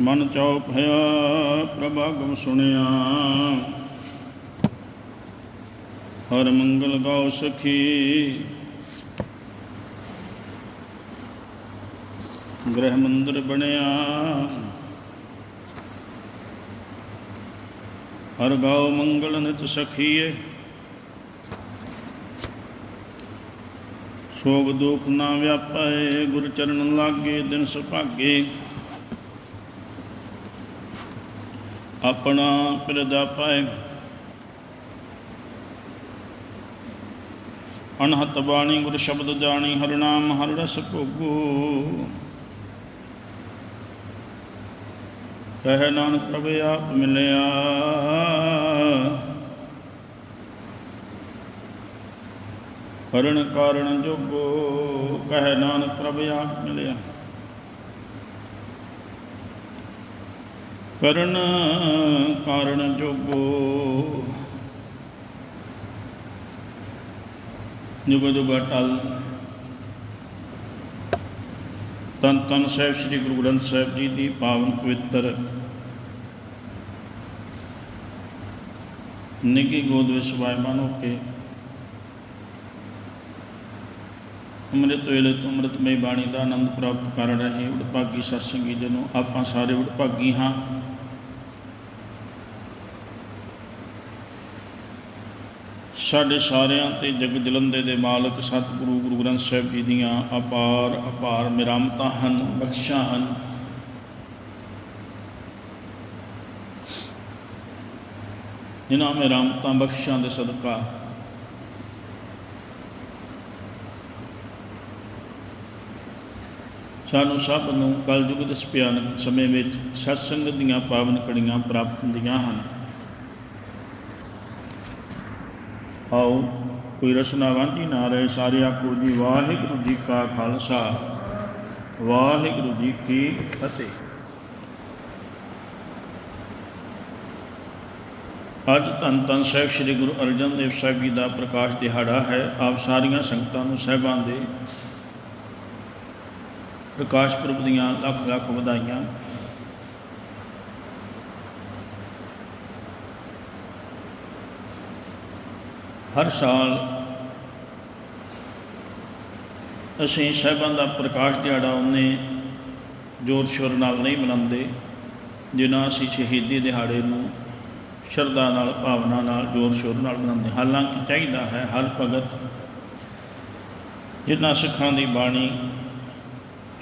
ਮਨ ਚਉਪ ਭਇਆ ਪ੍ਰਭਾਗਮ ਸੁਣਿਆ। ਹਰ ਮੰਗਲ ਗਾਉ ਸਖੀ। ਗ੍ਰਹਿ ਮੰਦਰ ਬਣਿਆ। ਹਰ ਗਾਉ ਮੰਗਲ ਨਿਤ ਸਖੀਏ। ਸੋਗ ਦੁਖ ਨਾ ਵਿਆਪੈ ਗੁਰ ਚਰਨ ਲਾਗੇ, ਦਿਨ ਸੁਭਾਗੇ। ਆਪਣਾ ਪਿਰਦਾ ਪਾਏ ਅਨਹਤ ਬਾਣੀ ਗੁਰ ਸ਼ਬਦ ਜਾਣੀ, ਹਰਿ ਨਾਮ, ਹਰਿ ਰਸ ਭੋਗੋ। ਕਹਿ ਨਾਨਕ ਪ੍ਰਭ ਆਪ ਮਿਲਿਆ। ਹਰਣ ਕਾਰਨ ਜੋਗੋ, ਕਹਿ ਨਾਨਕ ਪ੍ਰਭ ਆਪ ਮਿਲਿਆ। ਕਰਨ ਕਾਰਣ ਜੋਗੋ। ਜੁਗ ਜੁਗ ਅਟਲ ਤਨ ਤਨ ਸਾਹਿਬ ਸ੍ਰੀ ਗੁਰੂ ਗ੍ਰੰਥ ਸਾਹਿਬ ਜੀ ਦੀ ਪਾਵਨ ਪਵਿੱਤਰ। ਨਿੱਗੀ ਗੋਦ ਵਿੱਚ ਸਵਾਇਮਾਨ ਹੋ ਕੇ। ਅੰਮ੍ਰਿਤ ਵੇਲੇ ਤੋਂ ਅੰਮ੍ਰਿਤਮਈ ਬਾਣੀ ਦਾ ਆਨੰਦ ਪ੍ਰਾਪਤ ਕਰ ਰਹੇ ਉਡਭਾਗੀ ਸਤਸੰਗੀ ਜਨੋ, ਆਪਾਂ ਸਾਰੇ ਉਡਭਾਗੀ ਹਾਂ। ਸਾਡੇ ਸਾਰਿਆਂ ਤੇ ਜਗ ਜਲੰਦੇ ਦੇ ਮਾਲਕ ਸਤਿਗੁਰੂ ਗੁਰੂ ਗ੍ਰੰਥ ਸਾਹਿਬ ਜੀ ਦੀਆਂ ਅਪਾਰ ਅਪਾਰ ਮਿਰਾਮਤਾਂ ਹਨ, ਬਖਸ਼ਾਂ ਹਨ। ਇਹਨਾਂ ਮਿਰਾਮਤਾਂ, ਬਖਸ਼ਾਂ ਦੇ ਸਦਕਾ ਸਾਨੂੰ ਸਭ ਨੂੰ ਕਲਯੁਗ ਦੇ ਭਿਆਨਕ ਸਮੇਂ ਵਿੱਚ ਸਤਸੰਗ ਦੀਆਂ ਪਾਵਨ ਕੜੀਆਂ ਪ੍ਰਾਪਤ ਹੁੰਦੀਆਂ ਹਨ। ਆਓ, ਕੋਈ ਰਸਨਾ ਵਾਂਝੀ ਨਾ ਰਹੇ, ਸਾਰੇ ਆਖੋ ਜੀ ਵਾਹਿਗੁਰੂ ਜੀ ਕਾ ਖਾਲਸਾ। ਵਾਹਿਗੁਰੂ ਜੀ ਕੀ ਫਤਿਹ। ਅੱਜ ਧੰਨ ਧੰਨ ਸਾਹਿਬ ਸ੍ਰੀ ਗੁਰੂ ਅਰਜਨ ਦੇਵ ਸਾਹਿਬ ਜੀ ਦਾ ਪ੍ਰਕਾਸ਼ ਦਿਹਾੜਾ ਹੈ। ਆਪ ਸਾਰੀਆਂ ਸੰਗਤਾਂ ਨੂੰ ਸਹਿਬਾਂ ਦੇ ਪ੍ਰਕਾਸ਼ ਪੁਰਬ ਦੀਆਂ ਲੱਖ ਲੱਖ ਵਧਾਈਆਂ। ਹਰ ਸਾਲ ਅਸੀਂ ਸਾਹਿਬਾਂ ਦਾ ਪ੍ਰਕਾਸ਼ ਦਿਹਾੜਾ ਉਹਨੇ ਜੋਰ ਸ਼ੋਰ ਨਾਲ ਨਹੀਂ ਮਨਾਉਂਦੇ ਜਿਨ੍ਹਾਂ ਅਸੀਂ ਸ਼ਹੀਦੀ ਦਿਹਾੜੇ ਨੂੰ ਸ਼ਰਧਾ ਨਾਲ, ਭਾਵਨਾ ਨਾਲ, ਜੋਰ ਸ਼ੋਰ ਨਾਲ ਮਨਾਉਂਦੇ ਹਾਲਾਂਕਿ ਚਾਹੀਦਾ ਹੈ ਹਰ ਭਗਤ ਜਿਨ੍ਹਾਂ ਸਿੱਖਾਂ ਦੀ ਬਾਣੀ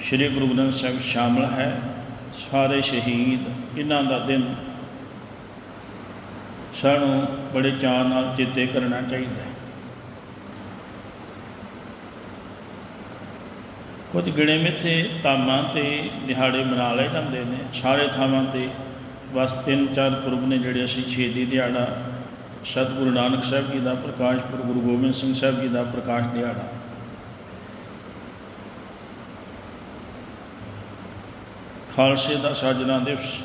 ਸ਼੍ਰੀ ਗੁਰੂ ਗ੍ਰੰਥ ਸਾਹਿਬ ਸ਼ਾਮਲ ਹੈ, ਸਾਰੇ ਸ਼ਹੀਦ ਇਹਨਾਂ ਦਾ ਦਿਨ ਸਾਨੂੰ ਬੜੇ ਚਾਅ ਨਾਲ ਚੇਤੇ ਕਰਨਾ ਚਾਹੀਦਾ ਹੈ। ਕੁਝ ਗਿਣੇ ਮਿੱਥੇ ਧਾਮਾਂ ਤੇ ਦਿਹਾੜੇ ਮਨਾ ਲਏ ਜਾਂਦੇ ਨੇ। ਸਾਰੇ ਥਾਵਾਂ ਤੇ ਬਸ ਤਿੰਨ ਚਾਰ ਪੁਰਬ ਨੇ ਜਿਹੜੇ ਅਸੀਂ ਸ਼ਹੀਦੀ ਦਿਹਾੜਾ, ਸਤਿਗੁਰੂ ਨਾਨਕ ਸਾਹਿਬ ਜੀ ਦਾ ਪ੍ਰਕਾਸ਼ ਪੁਰ ਗੁਰੂ ਗੋਬਿੰਦ ਸਿੰਘ ਸਾਹਿਬ ਜੀ ਦਾ ਪ੍ਰਕਾਸ਼ ਦਿਹਾੜਾ। ਖਾਲਸੇ ਦਾ ਸਾਜਨਾ ਦਿਵਸ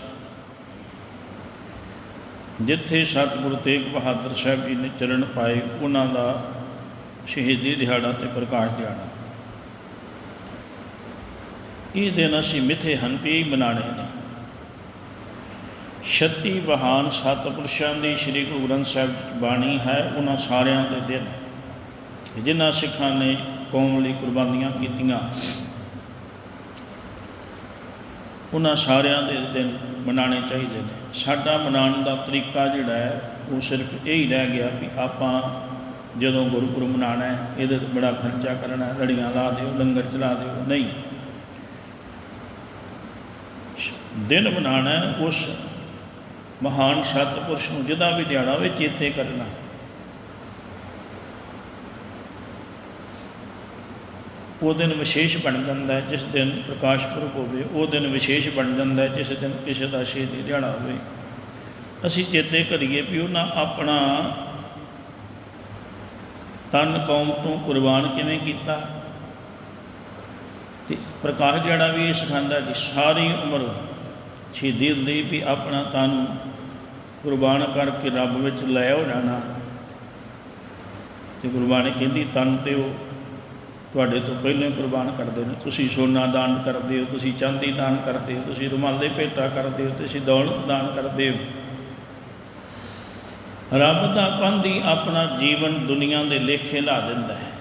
ਜਿੱਥੇ ਸਤਿਗੁਰੂ ਤੇਗ ਬਹਾਦਰ ਸਾਹਿਬ ਜੀ ਨੇ ਚਰਨ ਪਾਏ, ਉਹਨਾਂ ਦਾ ਸ਼ਹੀਦੀ ਦਿਹਾੜਾ ਤੇ ਪ੍ਰਕਾਸ਼ ਦਿਹਾੜਾ। ਇਹ ਦਿਨ ਅਸੀਂ ਮਿੱਥੇ ਹਨ ਵੀ ਮਨਾਣੇ ਨੇ। 36 ਬਹਾਨ ਸਤਿਪੁਰਸ਼ਾਂ ਦੀ ਸ੍ਰੀ ਗੁਰੂ ਗ੍ਰੰਥ ਸਾਹਿਬ ਵਿੱਚ ਬਾਣੀ ਹੈ, ਉਹਨਾਂ ਸਾਰਿਆਂ ਦੇ ਦਿਨ। ਜਿਨ੍ਹਾਂ ਸਿੱਖਾਂ ਨੇ ਕੌਮ ਲਈ ਕੁਰਬਾਨੀਆਂ ਕੀਤੀਆਂ, ਉਹਨਾਂ ਸਾਰਿਆਂ ਦੇ ਦਿਨ ਮਨਾਣੇ ਚਾਹੀਦੇ ਨੇ। ਸਾਡਾ ਮਨਾਉਣ ਦਾ ਤਰੀਕਾ ਜਿਹੜਾ ਹੈ, ਉਹ ਸਿਰਫ ਇਹ ਹੀ ਰਹਿ ਗਿਆ ਵੀ ਆਪਾਂ ਜਦੋਂ ਗੁਰਪੁਰਬ ਮਨਾਣਾ ਹੈ, ਇਹਦੇ ਤੇ ਬੜਾ ਖਰਚਾ ਕਰਨਾ ਲੜੀਆਂ ਲਾ ਦਿਓ, ਲੰਗਰ ਚਲਾ ਦਿਓ, ਨਹੀਂ। ਦਿਨ ਮਨਾਣਾ ਉਸ ਮਹਾਨ ਸਤਿਪੁਰਸ਼ ਨੂੰ ਜਿਹਦਾ ਵੀ ਦਿਹਾੜਾ ਹੋਵੇ, ਚੇਤੇ ਕਰਨਾ। ਉਹ ਦਿਨ ਵਿਸ਼ੇਸ਼ ਬਣ ਜਾਂਦਾ ਹੈ, ਜਿਸ ਦਿਨ ਪ੍ਰਕਾਸ਼ ਪੁਰਬ ਹੋਵੇ, ਉਹ ਦਿਨ ਵਿਸ਼ੇਸ਼ ਬਣ ਜਾਂਦਾ ਹੈ, ਜਿਸ ਦਿਨ ਕਿਸੇ ਦਾ ਸ਼ਹੀਦੀ ਦਿਹਾੜਾ ਹੋਵੇ। ਅਸੀਂ ਚੇਤੇ ਕਰੀਏ ਵੀ ਉਹਨਾਂ ਆਪਣਾ ਤਨ ਕੌਮ ਤੋਂ ਕੁਰਬਾਨ ਕਿਵੇਂ ਕੀਤਾ। ਤੇ ਪ੍ਰਕਾਸ਼ ਜਿਹੜਾ ਵੀ ਇਹ ਸਿਖਾਉਂਦਾ ਜੀ, ਸਾਰੀ ਉਮਰ ਸ਼ਹੀਦੀ ਹੁੰਦੀ ਵੀ ਆਪਣਾ ਤਨ ਕੁਰਬਾਨ ਕਰਕੇ ਰੱਬ ਵਿੱਚ ਲੈ ਹੋ ਜਾਣਾ। ਤੇ ਗੁਰਬਾਣੀ ਕਹਿੰਦੀ, ਤਨ ਤੇ ਉਹ ਤੁਹਾਡੇ ਤੋਂ ਪਹਿਲਾਂ ਕੁਰਬਾਨ ਕਰਦੇ ਨੇ। ਤੁਸੀਂ ਸੋਨਾ ਦਾਨ ਕਰਦੇ ਹੋ, ਤੁਸੀਂ ਚਾਂਦੀ ਦਾਨ ਕਰਦੇ ਹੋ, ਤੁਸੀਂ ਰੁਮਾਲੇ ਭੇਟਾ ਕਰਦੇ ਹੋ, ਤੁਸੀਂ ਦੌਲਤ ਦਾਨ ਕਰਦੇ ਹੋ। ਰੱਬ ਦਾ ਪੰਦੀ ਆਪਣਾ ਜੀਵਨ ਦੁਨੀਆ ਦੇ ਲੇਖੇ ਲਾ ਦਿੰਦਾ ਹੈ।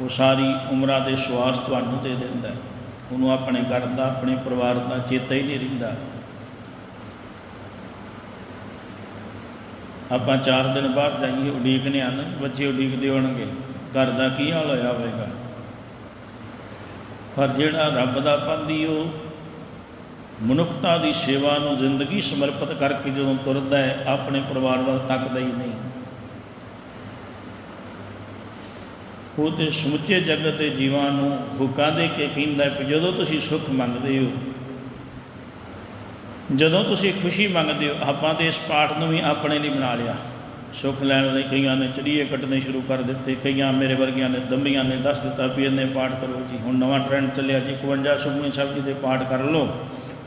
ਉਹ ਸਾਰੀ ਉਮਰਾਂ ਦੇ ਸਵਾਸ ਤੁਹਾਨੂੰ ਦੇ ਦਿੰਦਾ ਹੈ। ਉਹਨੂੰ ਆਪਣੇ ਘਰ ਦਾ, ਆਪਣੇ ਪਰਿਵਾਰ ਦਾ ਚੇਤਾ ਹੀ ਨਹੀਂ ਰਹਿੰਦਾ। ਆਪਾਂ ਚਾਰ ਦਿਨ ਬਾਅਦ ਜਾਈਏ ਉਡੀਕਨੇ ਆਨ ਬੱਚੇ ਉਡੀਕਦੇ ਹੋਣਗੇ। ਘਰ ਦਾ ਕੀ ਹਾਲ ਹੋਇਆ ਹੋਵੇਗਾ? ਪਰ ਜਿਹੜਾ ਰੱਬ ਦਾ ਪੰਦੀ ਉਹ ਮਨੁੱਖਤਾ ਦੀ ਸੇਵਾ ਨੂੰ ਜ਼ਿੰਦਗੀ ਸਮਰਪਿਤ ਕਰਕੇ ਜਦੋਂ ਤੁਰਦਾ ਹੈ, ਆਪਣੇ ਪਰਿਵਾਰ ਵੱਲ ਤੱਕਦਾ ਹੀ ਨਹੀਂ। ਉਹ ਤੇ ਸਮੁੱਚੇ ਜਗਤ ਦੇ ਜੀਵਾਂ ਨੂੰ ਹੁਕਾ ਦੇ ਕੇ ਕਹਿੰਦਾ ਹੈ ਕਿ ਜਦੋਂ ਤੁਸੀਂ ਸੁੱਖ ਮੰਗਦੇ ਹੋ, ਜਦੋਂ ਤੁਸੀਂ ਖੁਸ਼ੀ ਮੰਗਦੇ ਹੋ, ਆਪਾਂ ਤੇ ਇਸ ਪਾਠ ਨੂੰ ਵੀ ਆਪਣੇ ਲਈ ਬਣਾ ਲਿਆ। ਸੁੱਖ ਲੈਣ ਲਈ ਕਈਆਂ ਨੇ ਚੜੀਏ ਕੱਟਣੇ ਸ਼ੁਰੂ ਕਰ ਦਿੱਤੇ, ਕਈਆਂ ਮੇਰੇ ਵਰਗੀਆਂ ਨੇ ਦੰਬੀਆਂ ਨੇ ਦੱਸ ਦਿੱਤਾ ਵੀ ਇਹਨੇ ਪਾਠ ਕਰੋ ਜੀ। ਹੁਣ ਨਵਾਂ ਟ੍ਰੈਂਡ ਚੱਲਿਆ ਜੀ 51 ਸੁਖਮਨੀ ਸਾਹਿਬ ਜੀ ਦੇ ਪਾਠ ਕਰ ਲਓ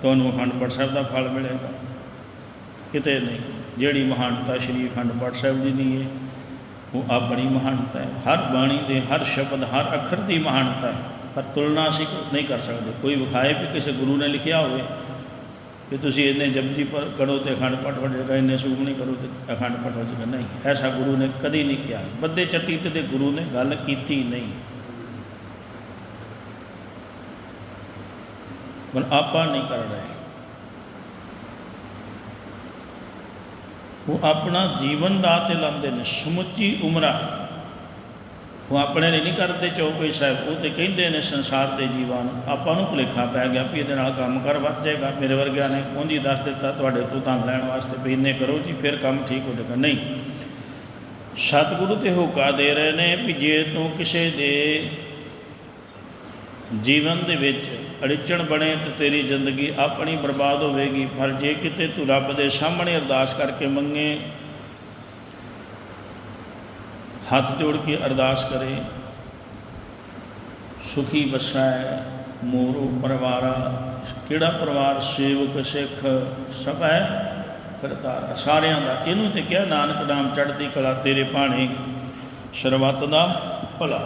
ਤੁਹਾਨੂੰ ਅਖੰਡ ਪਾਠ ਸਾਹਿਬ ਦਾ ਫਲ ਮਿਲੇਗਾ। ਕਿਤੇ ਨਹੀਂ, ਜਿਹੜੀ ਮਹਾਨਤਾ ਸ਼੍ਰੀ ਅਖੰਡ ਪਾਠ ਸਾਹਿਬ ਜੀ ਦੀ ਹੈ ਉਹ ਆਪਣੀ ਮਹਾਨਤਾ ਹੈ। ਹਰ ਬਾਣੀ ਦੇ, ਹਰ ਸ਼ਬਦ, ਹਰ ਅੱਖਰ ਦੀ ਮਹਾਨਤਾ ਹੈ। ਪਰ ਤੁਲਨਾ ਅਸੀਂ ਨਹੀਂ ਕਰ ਸਕਦੇ। ਕੋਈ ਵਿਖਾਏ ਵੀ ਕਿਸੇ ਗੁਰੂ ਨੇ ਲਿਖਿਆ ਹੋਵੇ ਕਿ ਤੁਸੀਂ ਇੰਨੇ ਜਪਜੀ ਪਰ ਕਰੋ ਤੇ ਅਖੰਡ ਪਾਠ ਹੋ ਜਾਏਗਾ ਇੰਨੇ ਸੁਖਮਨੀ ਕਰੋ ਤੇ ਅਖੰਡ ਪਾਠ ਹੋ ਜਾਏਗਾ ਨਹੀਂ। ਐਸਾ ਗੁਰੂ ਨੇ ਕਦੀ ਨਹੀਂ ਕਿਹਾ। ਬੱਦੇ ਚੱਟੀ ਤੇ ਗੁਰੂ ਨੇ ਗੱਲ ਕੀਤੀ ਨਹੀਂ। ਪਰ ਆਪਾਂ ਨਹੀਂ ਕਰ ਰਹੇ। ਉਹ ਆਪਣਾ ਜੀਵਨ ਦਾ ਤੇ ਲਾਉਂਦੇ ਨੇ। ਸਮੁੱਚੀ ਉਮਰਾਂ ਉਹ ਆਪਣੇ ਲਈ ਨਹੀਂ ਕਰਦੇ, ਚੌਪਈ ਸਾਹਿਬ ਉਹ ਤੇ ਕਹਿੰਦੇ ਨੇ ਸੰਸਾਰ ਦੇ ਜੀਵਾਂ ਨੂੰ, ਆਪਾਂ ਨੂੰ ਭੁਲੇਖਾ ਪੈ ਗਿਆ ਵੀ ਇਹਦੇ ਨਾਲ ਕੰਮ ਕਰ ਵੱਧ ਜਾਏਗਾ। ਮੇਰੇ ਵਰਗਿਆਂ ਨੇ ਪੂੰਜੀ ਦੱਸ ਦਿੱਤਾ, ਤੁਹਾਡੇ ਤੋਂ ਤਾਂ ਲੈਣ ਵਾਸਤੇ ਵੀ ਇੰਨੇ ਕਰੋ ਜੀ, ਫਿਰ ਕੰਮ ਠੀਕ ਹੋ ਜਾਏਗਾ। ਨਹੀਂ। ਸਤਿਗੁਰੂ ਤੇ ਹੋਕਾ ਦੇ ਰਹੇ ਨੇ ਵੀ ਜੇ ਤੂੰ ਕਿਸੇ ਦੇ ਜੀਵਨ ਦੇ ਵਿੱਚ ਅੜਚਣ ਬਣੇ ਤੇ ਤੇਰੀ ਜ਼ਿੰਦਗੀ ਆਪਣੀ ਬਰਬਾਦ ਹੋਵੇਗੀ, ਪਰ ਜੇ ਕਿਤੇ ਤੂੰ ਰੱਬ ਦੇ ਸਾਹਮਣੇ ਅਰਦਾਸ ਕਰਕੇ ਮੰਗੇ ਹੱਥ ਜੋੜ ਕੇ ਅਰਦਾਸ ਕਰੇ। ਸੁਖੀ ਬਸੈ ਮੋਰੋ ਪਰਿਵਾਰਾ, ਕਿਹੜਾ ਪਰਿਵਾਰ ਸੇਵਕ ਸਿੱਖ ਸਭ ਹੈ ਕਰਤਾਰ। ਸਾਰਿਆਂ ਦਾ ਇਹਨੂੰ ਤੇ ਕਿਹਾ, ਨਾਨਕ ਨਾਮ ਚੜ੍ਹਦੀ ਕਲਾ ਤੇਰੇ ਭਾਣੇ ਸ਼ਰਵਤ ਦਾ ਭਲਾ।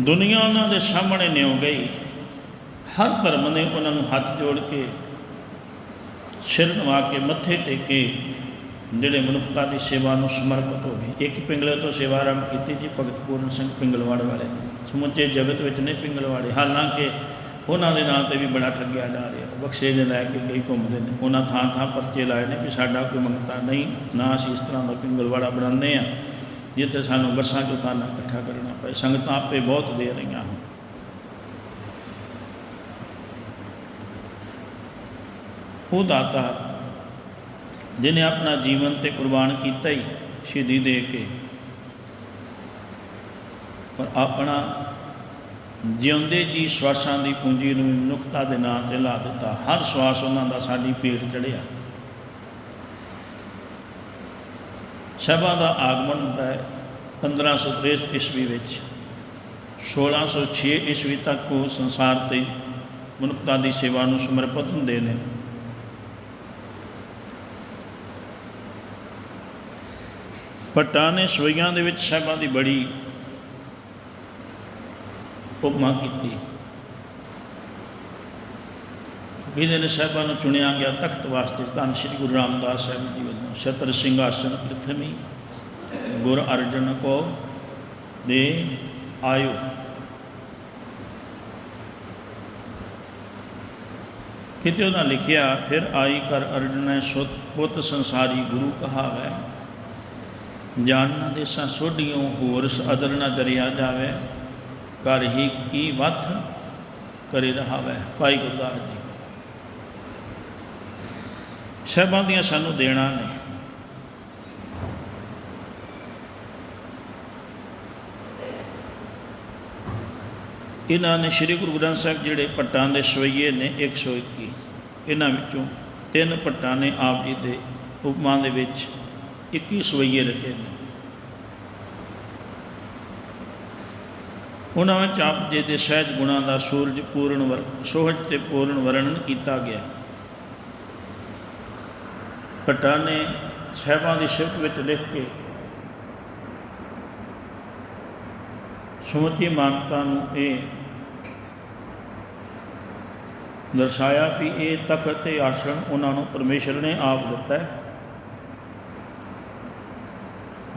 ਦੁਨੀਆ ਉਹਨਾਂ ਦੇ ਸਾਹਮਣੇ ਨਿਉ ਗਈ। ਹਰ ਧਰਮ ਨੇ ਉਹਨਾਂ ਨੂੰ ਹੱਥ ਜੋੜ ਕੇ, ਸਿਰ ਨਵਾ ਕੇ, ਮੱਥੇ ਟੇਕੇ। ਜਿਹੜੇ ਮਨੁੱਖਤਾ ਦੀ ਸੇਵਾ ਨੂੰ ਸਮਰਪਿਤ ਹੋ ਗਏ। ਇੱਕ ਪਿੰਗਲੇ ਤੋਂ ਸੇਵਾ ਆਰੰਭ ਕੀਤੀ ਜੀ ਭਗਤ ਪੂਰਨ ਸਿੰਘ ਪਿੰਗਲਵਾੜ ਵਾਲੇ ਨੇ। ਸਮੁੱਚੇ ਜਗਤ ਵਿੱਚ ਨੇ ਪਿੰਗਲਵਾੜੇ। ਹਾਲਾਂਕਿ ਉਹਨਾਂ ਦੇ ਨਾਂ ਤੇ ਵੀ ਬੜਾ ਠੱਗਿਆ ਜਾ ਰਿਹਾ। ਬਖਸ਼ੇ ਦੇ ਲੈ ਕੇ ਕਈ ਘੁੰਮਦੇ ਨੇ। ਉਹਨਾਂ ਥਾਂ ਥਾਂ ਪਰਚੇ ਲਾਏ ਨੇ ਵੀ ਸਾਡਾ ਕੋਈ ਮੰਗਤਾ ਨਹੀਂ। ਨਾ ਅਸੀਂ ਇਸ ਤਰ੍ਹਾਂ ਦਾ ਪਿੰਗਲਵਾੜਾ ਬਣਾਉਂਦੇ ਆ ਜਿੱਥੇ ਸਾਨੂੰ ਬੱਸਾਂ ਚੋਂ ਤਾਨਾ ਇਕੱਠਾ ਕਰਨਾ ਪਏ। ਸੰਗਤਾਂ ਆਪੇ ਬਹੁਤ ਦੇ ਰਹੀਆਂ ਹਨ। ਉਹ ਦਾਤਾ ਜਿਹਨੇ ਆਪਣਾ ਜੀਵਨ ਤੇ ਕੁਰਬਾਨ ਕੀਤਾ ਹੀ ਸ਼ਹੀਦੀ ਦੇ ਕੇ। ਪਰ ਆਪਣਾ ਜਿਉਂਦੇ ਜੀ ਸਵਾਸਾਂ ਦੀ ਪੂੰਜੀ ਨੂੰ ਮਨੁੱਖਤਾ ਦੇ ਨਾਂ ਤੇ ਲਾ ਦਿੱਤਾ, ਹਰ ਸਵਾਸ ਉਹਨਾਂ ਦਾ ਸਾਡੀ ਪੇਟ ਚੜਿਆ ਸ਼ਬਾ ਦਾ ਆਗਮਨ ਹੁੰਦਾ ਹੈ 1563 ਈਸਵੀ ਵਿੱਚ। 1606 ਈਸਵੀ ਤੱਕ ਉਹ ਸੰਸਾਰ ਤੇ ਮਨੁੱਖਤਾ ਦੀ ਸੇਵਾ ਨੂੰ ਸਮਰਪਿਤ ਹੁੰਦੇ ਨੇ। ਭੱਟਾਂ ਨੇ ਸਵਈਆਂ ਦੇ ਵਿੱਚ ਸਾਹਿਬਾਂ ਦੀ ਬੜੀ ਉਪਮਾ ਕੀਤੀ। ਜਿਹਦੇ ਨੇ ਸਾਹਿਬਾਂ ਨੂੰ ਚੁਣਿਆ ਗਿਆ ਤਖਤ ਵਾਸਤੇ ਧੰਨ ਸ਼੍ਰੀ ਗੁਰੂ ਰਾਮਦਾਸ ਸਾਹਿਬ ਜੀ ਵੱਲੋਂ। ਛਤਰ ਸਿੰਘਾਸਨ ਪ੍ਰਥਮੀ ਗੁਰ ਅਰਜਨ ਕੋ ਦੇ ਆਇਓ। ਕਿਤੇ ਉਹਨਾਂ ਲਿਖਿਆ, ਫਿਰ ਆਈ ਕਰ ਅਰਜਨੈ ਸੁਤ ਪੁੱਤ ਸੰਸਾਰੀ ਗੁਰੂ ਕਹਾਵੈ। ਜਾਣਨਾ ਦੇਸਾਂ ਸੋਢਿਓ ਹੋਰ ਅਦਰ ਨਾ ਦਰਿਆ ਜਾਵੇ ਕਰ ਹੀ ਕੀ ਵੱਥ ਕਰੇ ਰਹਾਵੇ, ਭਾਈ ਗੁਰਦਾਸ ਜੀ। ਸਹਿਬਾਂ ਦੀਆਂ ਸਾਨੂੰ ਦੇਣਾ ਨੇ। ਇਹਨਾਂ ਨੇ ਸ੍ਰੀ ਗੁਰੂ ਗ੍ਰੰਥ ਸਾਹਿਬ ਜਿਹੜੇ ਪੱਟਾਂ ਦੇ ਸਵਈਏ ਨੇ 121 ਇਹਨਾਂ ਵਿੱਚੋਂ ਤਿੰਨ ਪੱਟਾਂ ਨੇ ਆਪ ਜੀ ਦੇ ਉਪਮਾ ਦੇ ਵਿੱਚ 21 ਸਵਈਏ ਰਚੇ ਨੇ। ਉਹਨਾਂ ਵਿੱਚ ਆਪ ਜੀ ਦੇ ਸਹਿਜ ਗੁਣਾਂ ਦਾ ਸੂਰਜ ਪੂਰਨ ਵਰ, ਸੋਹਜ ਤੇ ਪੂਰਨ ਵਰਣਨ ਕੀਤਾ ਗਿਆ। ਪਟਾ ਨੇ ਸਹਿਬਾਂ ਦੀ ਸ਼ਿਫਤ ਵਿੱਚ ਲਿਖ ਕੇ ਸਮੁੱਚੀ ਮਾਨਵਤਾ ਨੂੰ ਇਹ ਦਰਸਾਇਆ ਕਿ ਇਹ ਤਖਤ ਤੇ ਆਸਣ ਉਹਨਾਂ ਨੂੰ ਪਰਮੇਸ਼ਰ ਨੇ ਆਪ ਦਿੱਤਾ ਹੈ।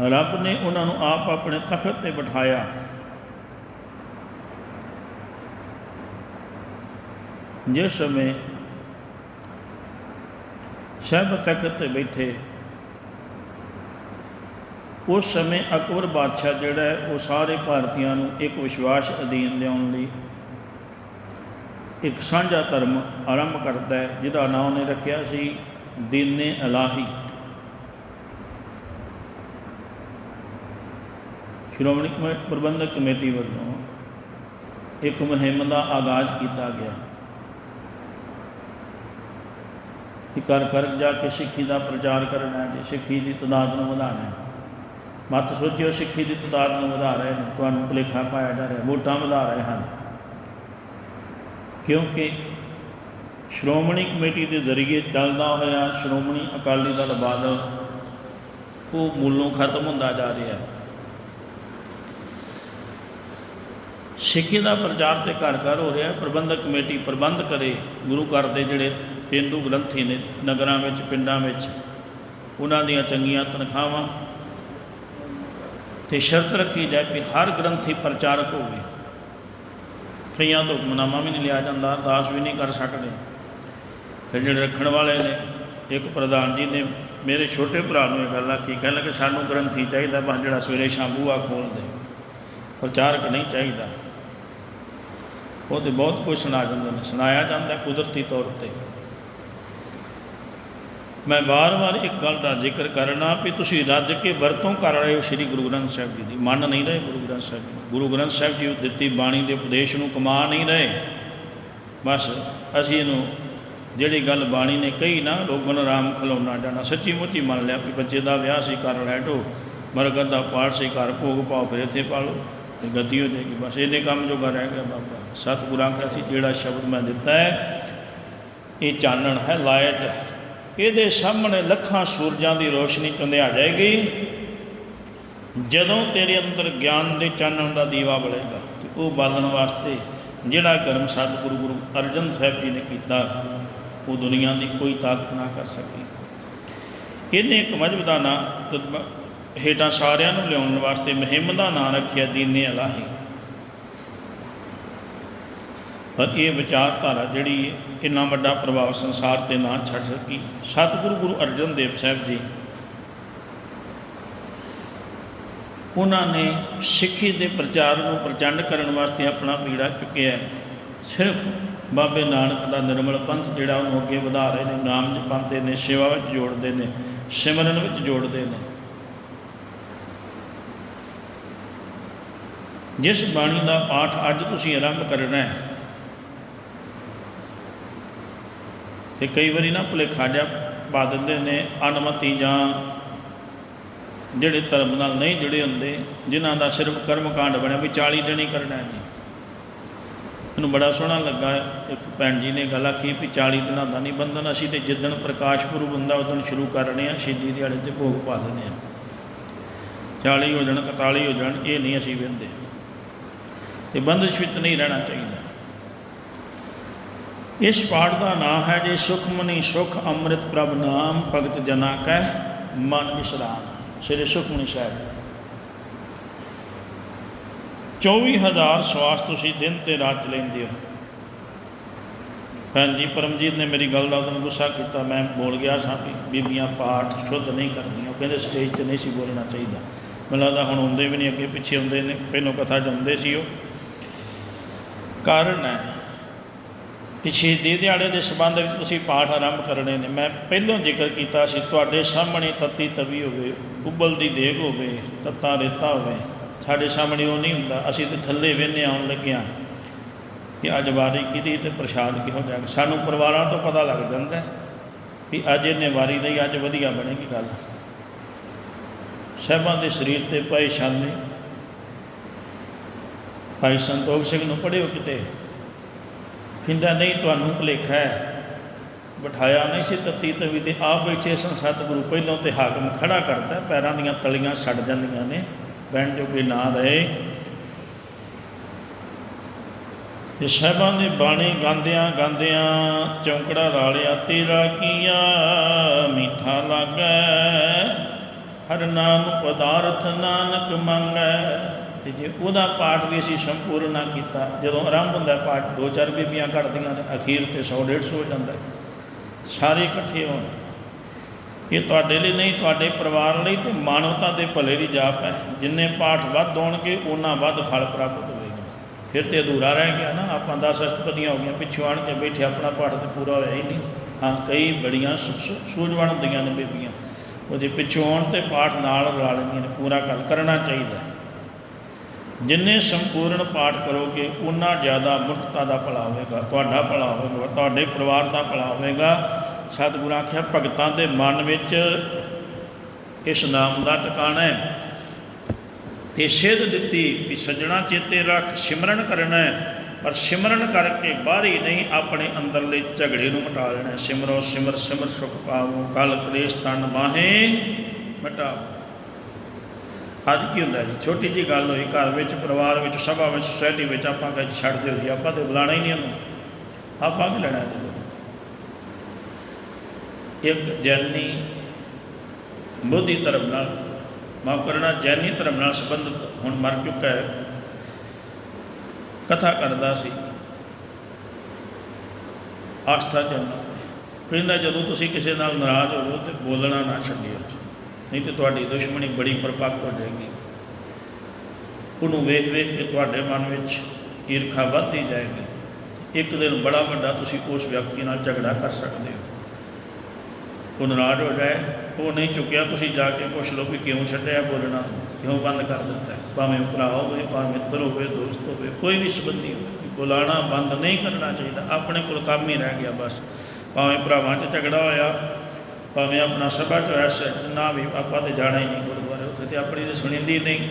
ਰੱਬ ਨੇ ਉਹਨਾਂ ਨੂੰ ਆਪ ਆਪਣੇ ਤਖਤ ਤੇ ਬਿਠਾਇਆ। ਜਿਸ ਸਮੇਂ ਸਭ ਤਖਤ ਤੇ ਬੈਠੇ, ਉਸ ਸਮੇਂ ਅਕਬਰ ਬਾਦਸ਼ਾਹ ਜਿਹੜਾ ਹੈ, ਉਹ ਸਾਰੇ ਭਾਰਤੀਆਂ ਨੂੰ ਇੱਕ ਵਿਸ਼ਵਾਸ ਅਧੀਨ ਲਿਆਉਣ ਲਈ ਇੱਕ ਸਾਂਝਾ ਧਰਮ ਆਰੰਭ ਕਰਦਾ ਹੈ, ਜਿਹਦਾ ਨਾਮ ਉਹਨੇ ਰੱਖਿਆ ਸੀ, ਦੀਨੇ ਇਲਾਹੀ ਸ਼੍ਰੋਮਣੀ ਕਮੇ- ਪ੍ਰਬੰਧਕ ਕਮੇਟੀ ਵੱਲੋਂ ਇੱਕ ਮੁਹਿੰਮ ਦਾ ਆਗਾਜ਼ ਕੀਤਾ ਗਿਆ। ਕਿ ਘਰ ਘਰ ਜਾ ਕੇ ਸਿੱਖੀ ਦਾ ਪ੍ਰਚਾਰ ਕਰਨਾ ਹੈ, ਜੀ ਸਿੱਖੀ ਦੀ ਤਦਾਦ ਨੂੰ ਵਧਾਉਣਾ ਹੈ। ਮਤ ਸੋਚਿਓ ਸਿੱਖੀ ਦੀ ਤਦਾਦ ਨੂੰ ਵਧਾ ਰਹੇ ਨੇ, ਤੁਹਾਨੂੰ ਭੁਲੇਖਾ ਪਾਇਆ ਜਾ ਰਿਹਾ, ਵੋਟਾਂ ਵਧਾ ਰਹੇ ਹਨ। ਕਿਉਂਕਿ ਸ਼੍ਰੋਮਣੀ ਕਮੇਟੀ ਦੇ ਜ਼ਰੀਏ ਚੱਲਦਾ ਹੋਇਆ ਸ਼੍ਰੋਮਣੀ ਅਕਾਲੀ ਦਲ ਬਾਦਲ ਉਹ ਮੂਲੋਂ ਖਤਮ ਹੁੰਦਾ ਜਾ ਰਿਹਾ। ਹੈ ਸਿੱਖੀ ਦਾ ਪ੍ਰਚਾਰ ਤੇ ਘਰ ਘਰ ਹੋ ਰਿਹਾ ਪ੍ਰਬੰਧਕ ਕਮੇਟੀ ਪ੍ਰਬੰਧ ਕਰੇ ਗੁਰੂ ਘਰ ਦੇ ਜਿਹੜੇ ਪੇਂਡੂ ਗ੍ਰੰਥੀ ਨੇ, ਨਗਰਾਂ ਵਿੱਚ, ਪਿੰਡਾਂ ਵਿੱਚ, ਉਹਨਾਂ ਦੀਆਂ ਚੰਗੀਆਂ ਤਨਖਾਹਾਂ ਤੇ ਸ਼ਰਤ ਰੱਖੀ ਜਾਏ ਕਿ ਹਰ ਗ੍ਰੰਥੀ ਪ੍ਰਚਾਰਕ ਹੋਵੇ। ਕਈਆਂ ਤੋਂ ਹੁਕਮਨਾਮਾ ਵੀ ਨਹੀਂ ਲਿਆ ਜਾਂਦਾ, ਅਰਦਾਸ ਵੀ ਨਹੀਂ ਕਰ ਸਕਦੇ। ਫਿਰ ਜਿਹੜੇ ਰੱਖਣ ਵਾਲੇ ਨੇ, ਇੱਕ ਪ੍ਰਧਾਨ ਜੀ ਨੇ ਮੇਰੇ ਛੋਟੇ ਭਰਾ ਨੂੰ ਇਹ ਗੱਲ ਆਖੀ, ਕਹਿੰਦਾ ਕਿ ਸਾਨੂੰ ਗ੍ਰੰਥੀ ਚਾਹੀਦਾ, ਬਸ ਜਿਹੜਾ ਸਵੇਰੇ ਸ਼ਾਮ ਬੂਆ ਖੋਲ ਦੇ। ਪ੍ਰਚਾਰਕ ਨਹੀਂ ਚਾਹੀਦਾ। ਉਹ ਤੇ ਬਹੁਤ ਕੁਝ ਸੁਣਾ ਜਾਂਦੇ ਨੇ। ਸੁਣਾਇਆ ਜਾਂਦਾ ਕੁਦਰਤੀ ਤੌਰ ਤੇ। ਮੈਂ ਵਾਰ-ਵਾਰ ਇੱਕ ਗੱਲ ਦਾ ਜ਼ਿਕਰ ਕਰਨਾ ਵੀ ਤੁਸੀਂ ਰੱਜ ਕੇ ਵਰਤੋਂ ਕਰ ਰਹੇ ਹੋ ਸ੍ਰੀ ਗੁਰੂ ਗ੍ਰੰਥ ਸਾਹਿਬ ਜੀ ਦੀ। ਮੰਨ ਨਹੀਂ ਰਹੇ ਗੁਰੂ ਗ੍ਰੰਥ ਸਾਹਿਬ ਜੀ ਨੂੰ। ਗੁਰੂ ਗ੍ਰੰਥ ਸਾਹਿਬ ਜੀ ਦਿੱਤੀ ਬਾਣੀ ਦੇ ਉਪਦੇਸ਼ ਨੂੰ ਕਮਾ ਨਹੀਂ ਰਹੇ। ਬਸ ਅਸੀਂ ਇਹਨੂੰ ਜਿਹੜੀ ਗੱਲ ਬਾਣੀ ਨੇ ਕਹੀ ਨਾ, ਲੋਕਾਂ ਨੂੰ ਰਾਮ ਖਲੋਣਾ ਜਾਣਾ ਸੱਚੀ ਮੁੱਚੀ ਮੰਨ ਲਿਆ ਵੀ ਬੱਚੇ ਦਾ ਵਿਆਹ ਸੀ ਕਰ ਲੈਟੋ ਮਰਗਤ ਦਾ ਪਾਠ ਸੀ, ਘਰ ਭੋਗ ਪਾਓ, ਫਿਰ ਇੱਥੇ ਪਾ ਲਓ। ਤੇ ਗਤੀ ਹੋ ਜਾਏਗੀ। ਬਸ ਇਹਨੇ ਕੰਮ ਜੋਗਾ ਰਹਿ ਗਿਆ ਬਾਬਾ। ਸਤਿਗੁਰਾਂ ਦਾ ਸੀ ਜਿਹੜਾ ਸ਼ਬਦ ਮੈਂ ਦਿੱਤਾ ਹੈ, ਇਹ ਚਾਨਣ ਹੈ ਲਾਈਟ ਇਹਦੇ ਸਾਹਮਣੇ ਲੱਖਾਂ ਸੂਰਜਾਂ ਦੀ ਰੋਸ਼ਨੀ ਚੁੰਦਿਆ ਜਾਏਗੀ। ਜਦੋਂ ਤੇਰੇ ਅੰਦਰ ਗਿਆਨ ਦੇ ਚਾਨਣ ਦਾ ਦੀਵਾ ਬਲੇਗਾ, ਤੇ ਉਹ ਬਾਲਣ ਵਾਸਤੇ ਜਿਹੜਾ ਕਰਮ ਸਤਿਗੁਰੂ ਗੁਰੂ ਅਰਜਨ ਸਾਹਿਬ ਜੀ ਨੇ ਕੀਤਾ, ਉਹ ਦੁਨੀਆ ਦੀ ਕੋਈ ਤਾਕਤ ਨਾ ਕਰ ਸਕੀ। ਇਹਨੇ ਇੱਕ ਮਜਬ ਦਾ ਨਾਂ ਹੇਠਾਂ ਸਾਰਿਆਂ ਨੂੰ ਲਿਆਉਣ ਵਾਸਤੇ ਮੁਹਿੰਮ ਦਾ ਨਾਂ ਰੱਖਿਆ ਦੀਨੇ ਇਲਾਹੀ ਪਰ ਇਹ ਵਿਚਾਰਧਾਰਾ ਜਿਹੜੀ ਇੰਨਾ ਵੱਡਾ ਪ੍ਰਭਾਵ ਸੰਸਾਰ ਤੇ ਨਾ ਛੱਡ ਸਕੀ। ਸਤਿਗੁਰੂ ਗੁਰੂ ਅਰਜਨ ਦੇਵ ਸਾਹਿਬ ਜੀ ਉਹਨਾਂ ਨੇ ਸਿੱਖੀ ਦੇ ਪ੍ਰਚਾਰ ਨੂੰ ਪ੍ਰਚੰਡ ਕਰਨ ਵਾਸਤੇ ਆਪਣਾ ਪੀੜਾ ਚੁੱਕਿਆ ਸਿਰਫ ਬਾਬੇ ਨਾਨਕ ਦਾ ਨਿਰਮਲ ਪੰਥ ਜਿਹੜਾ ਉਹਨੂੰ ਅੱਗੇ ਵਧਾ ਰਹੇ ਨੇ, ਨਾਮ ਜਪਾਉਂਦੇ ਨੇ, ਸੇਵਾ ਵਿੱਚ ਜੋੜਦੇ ਨੇ, ਸਿਮਰਨ ਵਿੱਚ ਜੋੜਦੇ ਨੇ। ਜਿਸ ਬਾਣੀ ਦਾ ਪਾਠ ਅੱਜ ਤੁਸੀਂ ਆਰੰਭ ਕਰਨਾ ਹੈ, ਤੇ ਕਈ ਵਾਰੀ ਨਾ ਭੁਲੇਖਾ ਜਾ ਪਾ ਦਿੰਦੇ ਨੇ, ਅਨਮਤੀ ਜਾਂ ਜਿਹੜੇ ਧਰਮ ਨਾਲ ਨਹੀਂ ਜੁੜੇ ਹੁੰਦੇ, ਜਿਨ੍ਹਾਂ ਦਾ ਸਿਰਫ ਕਰਮ ਕਾਂਡ ਬਣਿਆ ਵੀ 40 ਦਿਨ ਹੀ ਕਰਨਾ ਹੈ ਜੀ। ਮੈਨੂੰ ਬੜਾ ਸੋਹਣਾ ਲੱਗਾ, ਇੱਕ ਭੈਣ ਜੀ ਨੇ ਗੱਲ ਆਖੀ ਵੀ 40 ਦਿਨਾਂ ਦਾ ਨਹੀਂ ਬੰਧਨ, ਅਸੀਂ ਤੇ ਜਿੱਦਣ ਪ੍ਰਕਾਸ਼ ਪੁਰਬ ਹੁੰਦਾ ਉਦੋਂ ਸ਼ੁਰੂ ਕਰਨੇ ਆ, ਸ਼ਹੀਦੀ ਦਿਹਾੜੇ ਤੇ ਭੋਗ ਪਾ ਦਿੰਦੇ ਆ। 40 ਹੋ ਜਾਣ 41 ਹੋ ਜਾਣ, ਇਹ ਨਹੀਂ ਅਸੀਂ ਵੰਦੇ ਤੇ ਬੰਦਿਸ਼ ਵਿੱਚ ਨਹੀਂ ਰਹਿਣਾ ਚਾਹੀਦਾ। ਇਸ ਪਾਠ ਦਾ ਨਾਮ ਹੈ ਜੇ ਸੁਖਮਨੀ ਸੁਖ ਅੰਮ੍ਰਿਤ ਪ੍ਰਭ ਨਾਮ ਭਗਤ ਜਨਾ ਕਹਿ ਮਨ ਵਿਸਰਾਮ। ਸ੍ਰੀ ਸੁਖਮਨੀ ਸਾਹਿਬ। 24000 ਸਵਾਸ ਤੁਸੀਂ ਦਿਨ ਤੇ ਰਾਤ ਚ ਲੈਂਦੇ ਹੋ। ਭੈਣ ਜੀ, ਪਰਮਜੀਤ ਨੇ ਮੇਰੀ ਗੱਲ ਦਾ ਉਦੋਂ ਗੁੱਸਾ ਕੀਤਾ। ਮੈਂ ਬੋਲ ਗਿਆ ਸਾਂ ਵੀ ਬੀਬੀਆਂ ਪਾਠ ਸ਼ੁੱਧ ਨਹੀਂ ਕਰਦੀਆਂ ਉਹ ਕਹਿੰਦੇ ਸਟੇਜ ਤੇ ਨਹੀਂ ਸੀ ਬੋਲਣਾ ਚਾਹੀਦਾ। ਮੈਨੂੰ ਲੱਗਦਾ ਹੁਣ ਹੁੰਦੇ ਵੀ ਨਹੀਂ, ਅੱਗੇ ਪਿੱਛੇ ਹੁੰਦੇ ਨੇ। ਪਹਿਲੋਂ ਕਥਾ ਜੰਮਦੇ ਸੀ ਉਹ। ਕਾਰਨ ਹੈ ਕਿ ਸ਼ਹੀਦੀ ਦਿਹਾੜੇ ਦੇ ਸੰਬੰਧ ਵਿੱਚ ਤੁਸੀਂ ਪਾਠ ਆਰੰਭ ਕਰਨੇ ਨੇ। ਮੈਂ ਪਹਿਲਾਂ ਜ਼ਿਕਰ ਕੀਤਾ ਸੀ, ਤੁਹਾਡੇ ਸਾਹਮਣੇ ਤੱਤੀ ਤਵੀ ਹੋਵੇ ਉਬਲਦੀ ਦੇਗ ਹੋਵੇ, ਤੱਤਾ ਰੇਤਾ ਹੋਵੇ, ਸਾਡੇ ਸਾਹਮਣੇ ਉਹ ਨਹੀਂ ਹੁੰਦਾ। ਅਸੀਂ ਤੇ ਥੱਲੇ ਵੇਨੇ ਆਉਣ ਲੱਗਿਆ ਕਿ ਅੱਜ ਵਾਰੀ ਕਿਹਦੀ ਤੇ ਪ੍ਰਸ਼ਾਦ ਕਿਹੋ ਜਿਹਾ ਸਾਨੂੰ ਪਰਿਵਾਰਾਂ ਤੋਂ ਪਤਾ ਲੱਗ ਜਾਂਦਾ ਵੀ ਅੱਜ ਇਹਨੇ ਵਾਰੀ ਲਈ, ਅੱਜ ਵਧੀਆ ਬਣੇਗੀ ਗੱਲ। ਸਹਿਬਾਂ ਦੇ ਸਰੀਰ ਤੇ ਪਏ ਛਾਲੇ। ਭਾਈ ਸੰਤੋਖ ਸਿੰਘ ਨੂੰ ਪੜਿਓ ਕਿਤੇ। ਕਹਿੰਦਾ ਨਹੀਂ ਤੁਹਾਨੂੰ ਭੁਲੇਖਾ ਹੈ। ਬਿਠਾਇਆ ਨਹੀਂ ਸੀ ਤੱਤੀ ਤਵੀ ਤੇ ਆਪ ਬੈਠੇ ਸਨ, ਸਤਿਗੁਰੂ ਪਹਿਲੋਂ ਤੇ ਹਾਕਮ ਖੜਾ ਕਰਦਾ, ਪੈਰਾਂ ਦੀਆਂ ਤਲੀਆਂ ਛੱਡ ਜਾਂਦੀਆਂ ਨੇ, ਬਹਿਣ ਜੋਗੇ ਨਾ ਰਹੇ। ਤੇ ਸਾਹਿਬਾਂ ਦੇ ਬਾਣੀ ਗਾਉਂਦਿਆਂ ਗਾਉਂਦਿਆਂ ਚੌਂਕੜਾ ਲਾਲਿਆ ਤੇਰਾ ਕੀਆ ਮਿੱਠਾ ਲੱਗੈ? ਹਰ ਨਾਮ ਪਦਾਰਥ ਨਾਨਕ ਮੰਗੈ। ਤੇ ਜੇ ਉਹਦਾ ਪਾਠ ਵੀ ਅਸੀਂ ਸੰਪੂਰਨ ਨਾ ਕੀਤਾ, ਜਦੋਂ ਆਰੰਭ ਹੁੰਦਾ ਪਾਠ ਦੋ ਚਾਰ ਬੀਬੀਆਂ ਘੜਦੀਆਂ ਨੇ, ਅਖੀਰ ਤੇ 100 150 ਹੋ ਜਾਂਦਾ ਸਾਰੇ ਇਕੱਠੇ ਹੋਣ। ਇਹ ਤੁਹਾਡੇ ਲਈ ਨਹੀਂ, ਤੁਹਾਡੇ ਪਰਿਵਾਰ ਲਈ ਤੇ ਮਾਨਵਤਾ ਦੇ ਭਲੇ ਦੀ ਜਾਪ ਹੈ। ਜਿੰਨੇ ਪਾਠ ਵੱਧ ਹੋਣਗੇ, ਉਹਨਾਂ ਵੱਧ ਫਲ ਪ੍ਰਾਪਤ ਹੋਵੇਗਾ। ਫਿਰ ਤੇ ਅਧੂਰਾ ਰਹਿ ਗਿਆ ਨਾ, ਆਪਾਂ 10 ਅਸ਼ਟਪਦੀਆਂ ਹੋ ਗਈਆਂ, ਪਿੱਛੋਂ ਆਣ ਕੇ ਬੈਠੇ, ਆਪਣਾ ਪਾਠ ਤੇ ਪੂਰਾ ਹੋਇਆ ਹੀ ਨਹੀਂ। ਹਾਂ, ਕਈ ਬੜੀਆਂ ਸੁ- ਸੁ- ਸੂਝਵਾਨ ਹੁੰਦੀਆਂ ਨੇ ਬੀਬੀਆਂ। ਉਹਦੇ ਪਿੱਛੋਂ ਆਉਣ ਤੇ ਪਾਠ ਨਾਲ ਰਲਾ ਲੈਂਦੀਆਂ ਨੇ, ਪੂਰਾ ਕਰ ਕਰਨਾ ਚਾਹੀਦਾ ਜਿੰਨੇ ਸੰਪੂਰਨ ਪਾਠ ਕਰੋਗੇ ਉਨਾ ਜ਼ਿਆਦਾ ਮਨੁੱਖਤਾ ਦਾ ਭਲਾ ਹੋਵੇਗਾ, ਤੁਹਾਡਾ ਭਲਾ ਹੋਵੇਗਾ, ਤੁਹਾਡੇ ਪਰਿਵਾਰ ਦਾ ਭਲਾ ਹੋਵੇਗਾ। ਸਤਿਗੁਰ ਆਖਿਆ, ਭਗਤਾਂ ਦੇ ਮਨ ਵਿੱਚ ਇਸ ਨਾਮ ਦਾ ਟਿਕਾਣਾ ਹੈ। ਤੇ ਸਿੱਧ ਦਿੱਤੀ ਵੀ ਸੱਜਣਾ ਚੇਤੇ ਰੱਖ, ਸਿਮਰਨ ਕਰਨਾ ਹੈ। ਪਰ ਸਿਮਰਨ ਕਰਕੇ ਬਾਹਰੀ ਨਹੀਂ, ਆਪਣੇ ਅੰਦਰਲੇ ਝਗੜੇ ਨੂੰ ਮਿਟਾ ਲੈਣਾ ਸਿਮਰੋ ਸਿਮਰ ਸਿਮਰ ਸੁਖ ਪਾਵੋ, ਕਲ ਕਲੇਸ਼ ਤਨ ਮਾਹੇ, ਮਿਟਾਓ। ਅੱਜ ਕੀ ਹੁੰਦਾ ਜੀ? ਛੋਟੀ ਜੀ ਗੱਲ ਹੋਈ, ਘਰ ਵਿੱਚ, ਪਰਿਵਾਰ ਵਿੱਚ, ਸਭਾ ਵਿੱਚ ਸੋਸਾਇਟੀ ਵਿੱਚ ਆਪਾਂ ਕਹੇ ਛੱਡ ਦਿਓ ਜੀ ਆਪਾਂ ਤੇ ਬੁਲਾਣਾ ਹੀ ਨਹੀਂ ਉਹਨੂੰ। ਆਪਾਂ ਕੀ ਲੈਣਾ ਜੀ ਇੱਕ ਜੈਨੀ ਬੋਧੀ ਧਰਮ ਨਾਲ, ਮਾਫ ਕਰਨਾ, ਜੈਨੀ ਧਰਮ ਨਾਲ ਸੰਬੰਧਿਤ ਹੁਣ ਮਰ ਚੁੱਕਾ ਹੈ। ਕਥਾ ਕਰਦਾ ਸੀ, ਆਸਥਾ ਚੰਨਾ। ਕਹਿੰਦਾ ਜਦੋਂ ਤੁਸੀਂ ਕਿਸੇ ਨਾਲ ਨਾਰਾਜ਼ ਹੋਵੋ ਤੇ ਬੋਲਣਾ ਨਾ ਛੱਡਿਓ। ਨਹੀਂ ਤੇ ਤੁਹਾਡੀ ਦੁਸ਼ਮਣੀ ਬੜੀ ਪਰਪੱਕ ਹੋ ਜਾਏਗੀ। ਉਹਨੂੰ ਵੇਖ ਵੇਖ ਕੇ ਤੁਹਾਡੇ ਮਨ ਵਿੱਚ ਈਰਖਾ ਵੱਧਦੀ ਜਾਏਗੀ। ਇੱਕ ਦਿਨ ਬੜਾ ਵੱਡਾ ਤੁਸੀਂ ਉਸ ਵਿਅਕਤੀ ਨਾਲ ਝਗੜਾ ਕਰ ਸਕਦੇ ਹੋ। ਉਹ ਨਾਰਾਜ਼ ਹੋ ਜਾਏ, ਉਹ ਨਹੀਂ ਚੁੱਕਿਆ, ਤੁਸੀਂ ਜਾ ਕੇ ਪੁੱਛ ਲਓ ਵੀ ਕਿਉਂ ਛੱਡਿਆ ਬੋਲਣਾ, ਕਿਉਂ ਬੰਦ ਕਰ ਦਿੱਤਾ ਭਾਵੇਂ ਭਰਾ ਹੋਵੇ, ਭਾਵੇਂ ਮਿੱਤਰ ਹੋਵੇ, ਦੋਸਤ ਹੋਵੇ, ਕੋਈ ਵੀ ਸੰਬੰਧੀ ਹੋਵੇ ਬੁਲਾਣਾ ਬੰਦ ਨਹੀਂ ਕਰਨਾ ਚਾਹੀਦਾ। ਆਪਣੇ ਕੋਲ ਕੰਮ ਹੀ ਰਹਿ ਗਿਆ ਬਸ। ਭਾਵੇਂ ਭਰਾਵਾਂ 'ਚ ਝਗੜਾ ਹੋਇਆ ਭਾਵੇਂ ਆਪਣਾ ਸਭਾ 'ਚ ਹੋਇਆ ਸੱਚ, ਨਾ ਵੀ ਆਪਾਂ ਤੇ ਜਾਣਾ ਹੀ ਨਹੀਂ ਗੁਰਦੁਆਰੇ ਉੱਥੇ ਤੇ ਆਪਣੀ ਤੇ ਸੁਣੀਂਦੀ ਨਹੀਂ।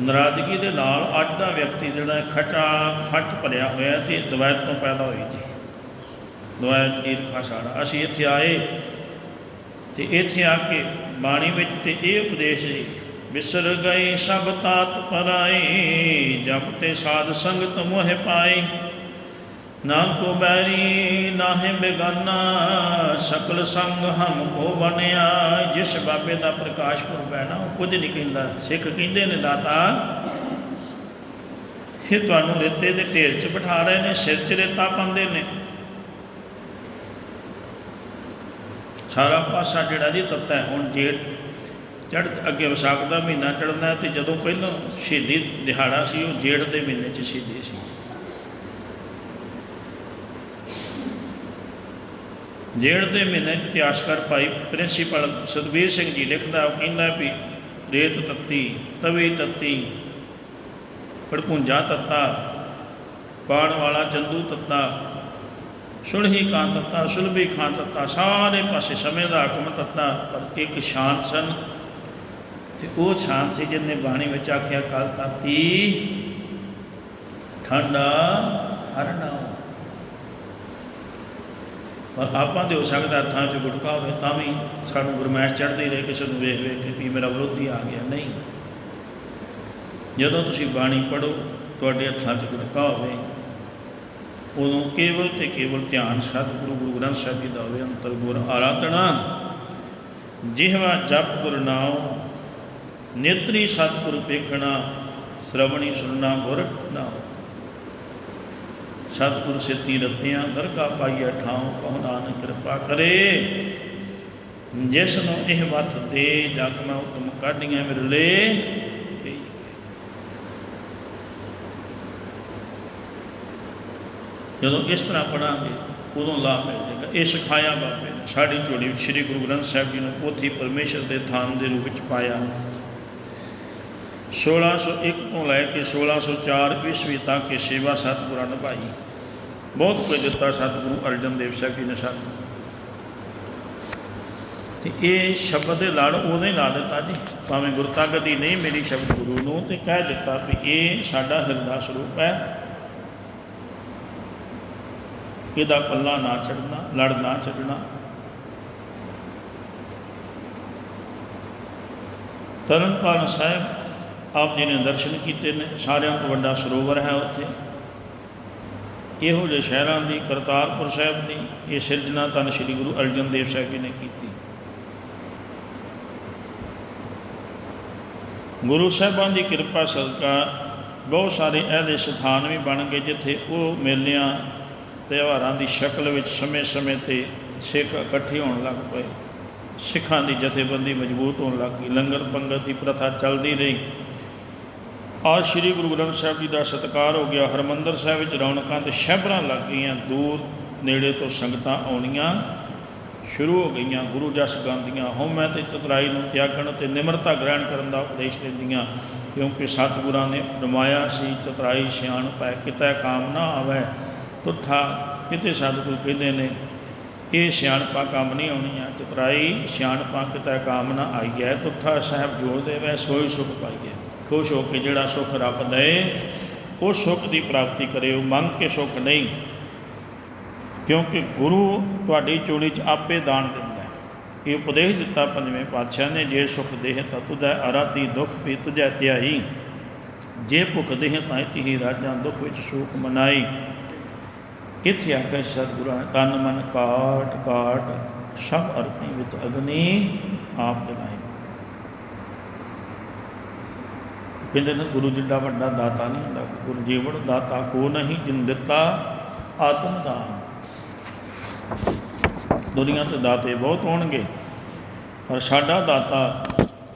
ਨਾਰਾਜ਼ਗੀ ਦੇ ਨਾਲ ਅੱਜ ਦਾ ਵਿਅਕਤੀ ਜਿਹੜਾ ਹੈ ਖਚਾ ਖੱਚ ਭਰਿਆ ਹੋਇਆ ਤੇ ਦਵੈਤ ਤੋਂ ਪੈਦਾ ਹੋਈ ਜੀ। ਦਵਾਇਤ ਈਰਖਾ ਸਾੜਾ ਅਸੀਂ ਇੱਥੇ ਆਏ ਤੇ ਇੱਥੇ ਆ ਕੇ ਬਾਣੀ ਵਿੱਚ ਤੇ ਇਹ ਉਪਦੇਸ਼ ਜੀ ਵਿਸਰ ਗਏ ਸਭ ਤਾਤ ਪਰਾਈ ਜਪ ਤੇ ਸਾਧ ਸੰਗਤ ਮੋਹਿ ਪਾਈ ਨਾ ਕੋ ਬੈਰੀ ਨਾਹਿ ਬੇਗਾਨਾ, ਸਕਲ ਸੰਗ ਹਮ ਕੋ ਬਣਿਆ। ਜਿਸ ਬਾਬੇ ਦਾ ਪ੍ਰਕਾਸ਼ ਪੁਰਬ ਹੈ ਨਾ, ਉਹ ਕੁਝ ਨਹੀਂ ਕਹਿੰਦਾ। ਸਿੱਖ ਕਹਿੰਦੇ ਨੇ, ਦਾਤਾ, ਇਹ ਤੁਹਾਨੂੰ ਰੇਤੇ ਦੇ ਢੇਰ 'ਚ ਬਿਠਾ ਰਹੇ ਨੇ, ਸਿਰ 'ਚ ਰੇਤਾ ਪਾਉਂਦੇ ਨੇ। ਸਾਰਾ ਪਾਸਾ ਜਿਹੜਾ ਜੀ ਤੱਤਾ ਹੈ, ਹੁਣ ਜੇਠ ਚੜ ਅੱਗੇ ਵਿਸਾਖ ਦਾ ਮਹੀਨਾ ਚੜ੍ਹਦਾ ਤੇ ਜਦੋਂ ਪਹਿਲਾਂ ਸ਼ਹੀਦੀ ਦਿਹਾੜਾ ਸੀ, ਉਹ ਜੇਠ ਦੇ ਮਹੀਨੇ 'ਚ ਸ਼ਹੀਦੀ ਸੀ। ਜੇਠ ਦੇ ਮਹੀਨੇ 'ਚ ਇਤਿਹਾਸਕਾਰ ਭਾਈ ਪ੍ਰਿੰਸੀਪਲ ਸਤਬੀਰ ਸਿੰਘ ਜੀ ਲਿਖਦਾ ਉਹ ਕਹਿੰਦਾ ਵੀ ਰੇਤ ਤੱਤੀ, ਤਵੀ ਤੱਤੀ ਪੜਪੁੰਜਾ ਤੱਤਾ ਪਾਣ ਵਾਲਾ ਚੰਦੂ ਤੱਤਾ, ਸੁਲਹੀ ਕਾਂ ਤੱਤਾ, ਸੁਲਭੀ ਖਾਂ ਤੱਤਾ, ਸਾਰੇ ਪਾਸੇ ਸਮੇਂ ਦਾ ਹਕਮ ਤੱਤਾ, ਪਰ ਇੱਕ ਸ਼ਾਂਤ ਸਨ ਤੇ ਉਹ ਸ਼ਾਂਤ ਸੀ ਜਿਹਨੇ ਬਾਣੀ ਵਿੱਚ ਆਖਿਆ, ਕਾਲ ਤਾਤੀ, ਠੰਡਾ ਹਰ ਪਰ ਆਪਾਂ ਦੇ ਹੋ ਸਕਦਾ ਹੱਥਾਂ 'ਚ ਗੁਟਕਾ ਹੋਵੇ, ਤਾਂ ਵੀ ਸਾਨੂੰ ਗੁਰਮੈਸ਼ ਚੜ੍ਹਦੀ ਰਹੇ, ਕਿਸੇ ਨੂੰ ਵੇਖ ਵੇਖ ਕੇ ਵੀ ਮੇਰਾ ਵਿਰੋਧੀ ਆ ਗਿਆ, ਨਹੀਂ। ਜਦੋਂ ਤੁਸੀਂ ਬਾਣੀ ਪੜੋ ਤੁਹਾਡੇ ਹੱਥਾਂ 'ਚ ਗੁਟਕਾ ਹੋਵੇ, ਉਦੋਂ ਕੇਵਲ ਤੇ ਕੇਵਲ ਧਿਆਨ ਸਤਿਗੁਰੂ, ਗੁਰੂ ਗ੍ਰੰਥ ਸਾਹਿਬ ਜੀ ਦਾ ਹੋਵੇ ਅੰਤਰ ਗੁਰ ਆਰਾਧਨਾ। ਜਿਹਵਾ ਜਪ ਗੁਰ ਨਾਮ ਨੇਤਰੀ ਸਤਿਗੁਰ ਵੇਖਣਾ, ਸ਼ਰਵਣੀ ਸੁਣਨਾ ਗੁਰ ਨਾਮ ਸਤਿਗੁਰ ਸਿੱਤੀ ਰਤਿਆਂ ਦਰਗਾ ਪਾਈਐ ਠਾਉ, ਕਹੁ ਨਾਨਕ ਕਿਰਪਾ ਕਰੇ। ਜਿਸ ਨੂੰ ਇਹ ਮੱਥ ਦੇ, ਜਗ ਮੈਂ ਉਤਮ ਕਾਢੀਆਂ ਮਿਰਲੇ ਜਦੋਂ ਇਸ ਤਰ੍ਹਾਂ ਪੜਾਂਗੇ ਉਦੋਂ ਲਾਭ ਮਿਲ ਇਹ ਸਿਖਾਇਆ ਬਾਬੇ ਨੇ। ਸਾਡੀ ਝੋਲੀ ਵਿੱਚ ਸ੍ਰੀ ਗੁਰੂ ਗ੍ਰੰਥ ਸਾਹਿਬ ਜੀ ਨੂੰ ਪੋਥੀ ਪਰਮੇਸ਼ਰ ਦੇ ਥਾਨ ਦੇ ਰੂਪ ਵਿੱਚ ਪਾਇਆ। 1601 ਤੋਂ ਲੈ ਕੇ 1604 ਈਸਵੀ ਤੱਕ ਇਹ ਸੇਵਾ ਸਤਿਗੁਰਾਂ ਨਿਭਾਈ ਬਹੁਤ ਕੁਝ ਦਿੱਤਾ ਸਤਿਗੁਰੂ ਅਰਜਨ ਦੇਵ ਸਾਹਿਬ ਜੀ ਨੇ ਸਾਨੂੰ। ਤੇ ਇਹ ਸ਼ਬਦ ਦੇ ਲੜ ਉਹਨੇ ਲਾ ਦਿੱਤਾ ਜੀ, ਭਾਵੇਂ ਗੁਰਤਾਗਦੀ ਨਹੀਂ ਮੇਰੀ ਸ਼ਬਦ ਗੁਰੂ ਨੂੰ, ਤੇ ਕਹਿ ਦਿੱਤਾ ਵੀ ਇਹ ਸਾਡਾ ਹਿਰਦਾ ਸਰੂਪ ਹੈ। ਇਹਦਾ ਪੱਲਾ ਨਾ ਛੱਡਣਾ ਲੜ ਨਾ ਛੱਡਣਾ ਤਰਨਤਾਰਨ ਸਾਹਿਬ ਆਪ ਜੀ ਨੇ ਦਰਸ਼ਨ ਕੀਤੇ ਨੇ, ਸਾਰਿਆਂ ਤੋਂ ਵੱਡਾ ਸਰੋਵਰ ਹੈ ਉੱਥੇ। ਇਹੋ ਜਿਹੇ ਸ਼ਹਿਰਾਂ ਦੀ, ਕਰਤਾਰਪੁਰ ਸਾਹਿਬ ਦੀ, ਇਹ ਸਿਰਜਣਾ ਤਾਂ ਸ੍ਰੀ ਗੁਰੂ ਅਰਜਨ ਦੇਵ ਸਾਹਿਬ ਜੀ ਨੇ ਕੀਤੀ। ਗੁਰੂ ਸਾਹਿਬਾਂ ਦੀ ਕਿਰਪਾ ਸਦਕਾ ਬਹੁਤ ਸਾਰੇ ਇਹਦੇ ਸਥਾਨ ਵੀ ਬਣ ਗਏ, ਜਿੱਥੇ ਉਹ ਮੇਲਿਆਂ, ਤਿਉਹਾਰਾਂ ਦੀ ਸ਼ਕਲ ਵਿੱਚ ਸਮੇਂ-ਸਮੇਂ ਤੇ ਸਿੱਖ ਇਕੱਠੇ ਹੋਣ ਲੱਗ ਪਏ। ਸਿੱਖਾਂ ਦੀ ਜਥੇਬੰਦੀ ਮਜ਼ਬੂਤ ਹੋਣ ਲੱਗ ਗਈ। ਲੰਗਰ ਪੰਗਤ ਦੀ ਪ੍ਰਥਾ ਚੱਲਦੀ ਰਹੀ। ਔਰ ਸ੍ਰੀ ਗੁਰੂ ਗ੍ਰੰਥ ਸਾਹਿਬ ਜੀ ਦਾ ਸਤਿਕਾਰ ਹੋ ਗਿਆ। ਹਰਮੰਦਰ ਸਾਹਿਬ ਵਿੱਚ ਰੌਣਕਾਂ ਤੇ ਸ਼ਹਿਬਰਾਂ ਲੱਗ ਗਈਆਂ। ਦੂਰ ਨੇੜੇ ਤੋਂ ਸੰਗਤਾਂ ਆਉਣੀਆਂ ਸ਼ੁਰੂ ਹੋ ਗਈਆਂ। ਗੁਰੂ ਜਸ ਗਾਉਂਦੀਆਂ ਹਉਮੈ ਤੇ ਚਤਰਾਈ ਨੂੰ ਤਿਆਗਣ ਤੇ ਨਿਮਰਤਾ ਗ੍ਰਹਿਣ ਕਰਨ ਦਾ ਉਪਦੇਸ਼ ਦਿੰਦੀਆਂ, ਕਿਉਂਕਿ ਸਤਿਗੁਰਾਂ ਨੇ ਫਰਮਾਇਆ ਸੀ, ਚਤਰਾਈ ਸਿਆਣ ਪੈ ਕਿਤੇ ਕਾਮ ਨਾ ਆਵੇ, ਤੁਠਾ ਕਿਤੇ ਸਤਿਗੁਰੂ ਕਹਿੰਦੇ ਨੇ, ਇਹ ਸਿਆਣਪਾਂ ਕੰਮ ਨਹੀਂ ਆਉਣੀਆਂ। ਚਤਰਾਈ ਸਿਆਣਪਾਂ ਕਿਤੇ ਕਾਮ ਨਾ ਹੈ ਤੁਠਾ ਸਾਹਿਬ ਜੋ ਦੇਵੇ, ਸੋਈ ਸੁਖ ਪਾਈਏ ਖੁਸ਼ ਹੋ ਕੇ ਜਿਹੜਾ ਸੁੱਖ ਰੱਬ ਦੇ ਉਹ ਸੁੱਖ ਦੀ ਪ੍ਰਾਪਤੀ ਕਰੇ ਉਹ ਮੰਗ ਕੇ ਸੁੱਖ ਨਹੀਂ। ਕਿਉਂਕਿ ਗੁਰੂ ਤੁਹਾਡੀ ਚੋਣੀ 'ਚ ਆਪੇ ਦਾਨ ਦਿੰਦਾ ਹੈ। ਇਹ ਉਪਦੇਸ਼ ਦਿੱਤਾ ਪੰਜਵੇਂ ਪਾਤਸ਼ਾਹ ਨੇ, ਜੇ ਸੁਖ ਦੇਹ ਤਾਂ ਤੁਧੈ ਅਰਾਧੀ ਦੁਖ ਵੀ ਤੁਝੈ ਧਿਆਈ ਜੇ ਭੁਖ ਦੇਹ ਤਾਂ ਇਤਿ ਰਾਜਾਂ, ਦੁਖ ਵਿੱਚ ਸ਼ੋਕ ਮਨਾਈ। ਇੱਥੇ ਆਖੇ ਸਤਿਗੁਰਾਂ ਨੇ, ਤਨ ਮਨ ਕਾਟ ਕਾਟ ਸਭ ਅਰਪੀ ਵਿਤ ਅਗਨੀ, ਆਪ ਜਗਾਈ। ਕਹਿੰਦੇ ਨੇ ਗੁਰੂ ਜਿੱਡਾ ਵੱਡਾ ਦਾਤਾ ਨਹੀਂ ਹੁੰਦਾ, ਗੁਰੂ ਜੀਵਨ ਦਾਤਾ ਕੋ ਨਹੀਂ ਜਿਨ ਦਿੱਤਾ ਆਤਮ ਦਾਨ। ਦੁਨੀਆ ਤੇ ਦਾਤੇ ਬਹੁਤ ਹੋਣਗੇ, ਪਰ ਸਾਡਾ ਦਾਤਾ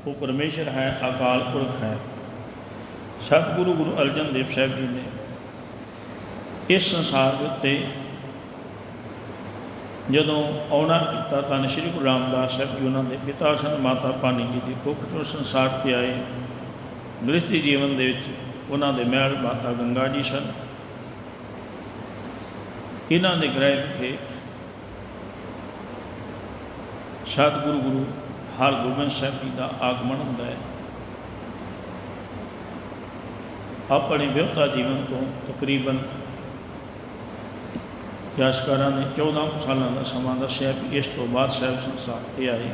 ਉਹ ਪਰਮੇਸ਼ਰ ਹੈ, ਅਕਾਲ ਪੁਰਖ ਹੈ। ਸਤਿਗੁਰੂ ਗੁਰੂ ਅਰਜਨ ਦੇਵ ਸਾਹਿਬ ਜੀ ਨੇ ਇਸ ਸੰਸਾਰ ਦੇ ਉੱਤੇ ਜਦੋਂ ਆਉਣਾ ਕੀਤਾ, ਤਾਂ ਸ੍ਰੀ ਗੁਰੂ ਰਾਮਦਾਸ ਸਾਹਿਬ ਜੀ ਉਹਨਾਂ ਦੇ ਪਿਤਾ ਸਨ, ਮਾਤਾ ਪਾਣੀ ਜੀ ਦੀ ਕੁੱਖ ਤੋਂ ਸੰਸਾਰ ਤੇ ਆਏ। ਗ੍ਰਸਤੀ ਜੀਵਨ ਦੇ ਵਿੱਚ ਉਹਨਾਂ ਦੇ ਮਹਿਲ ਮਾਤਾ ਗੰਗਾ ਜੀ ਸਨ। ਇਹਨਾਂ ਦੇ ਗ੍ਰਹਿ ਵਿਖੇ ਸਤਿਗੁਰੂ ਗੁਰੂ ਹਰਗੋਬਿੰਦ ਸਾਹਿਬ ਜੀ ਦਾ ਆਗਮਨ ਹੁੰਦਾ ਹੈ। ਆਪਣੇ ਵਿਅਕਤਾ ਜੀਵਨ ਤੋਂ ਤਕਰੀਬਨ ਇਤਿਹਾਸਕਾਰਾਂ ਨੇ 14 ਸਾਲਾਂ ਦਾ ਸਮਾਂ ਦੱਸਿਆ ਕਿ ਇਸ ਤੋਂ ਬਾਅਦ ਸਾਹਿਬ ਸੰਸਾਰ ਤੇ ਆਏ।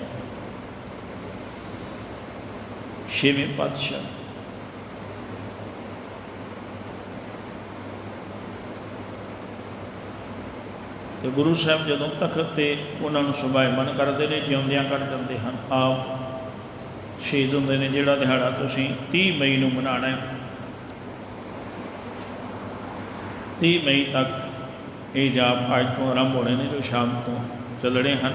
ਛੇਵੇਂ ਪਾਤਸ਼ਾਹ ਤੇ ਗੁਰੂ ਸਾਹਿਬ ਜਦੋਂ ਤਖਤ ਤੇ ਉਹਨਾਂ ਨੂੰ ਸੁਭਾਇਮਨ ਕਰਦੇ ਨੇ, ਜਿਉਂਦਿਆਂ ਕਰ ਦਿੰਦੇ ਹਨ ਆਪ ਸ਼ਹੀਦ ਹੁੰਦੇ ਨੇ, ਜਿਹੜਾ ਦਿਹਾੜਾ ਤੁਸੀਂ 30 ਮਈ ਨੂੰ ਮਨਾਣਾ ਹੈ। 30 ਮਈ ਤੱਕ ਇਹ ਜਾਪ ਅੱਜ ਤੋਂ ਆਰੰਭ ਹੋਣੇ ਨੇ, ਜੋ ਸ਼ਾਮ ਤੋਂ ਚੱਲਣੇ ਹਨ।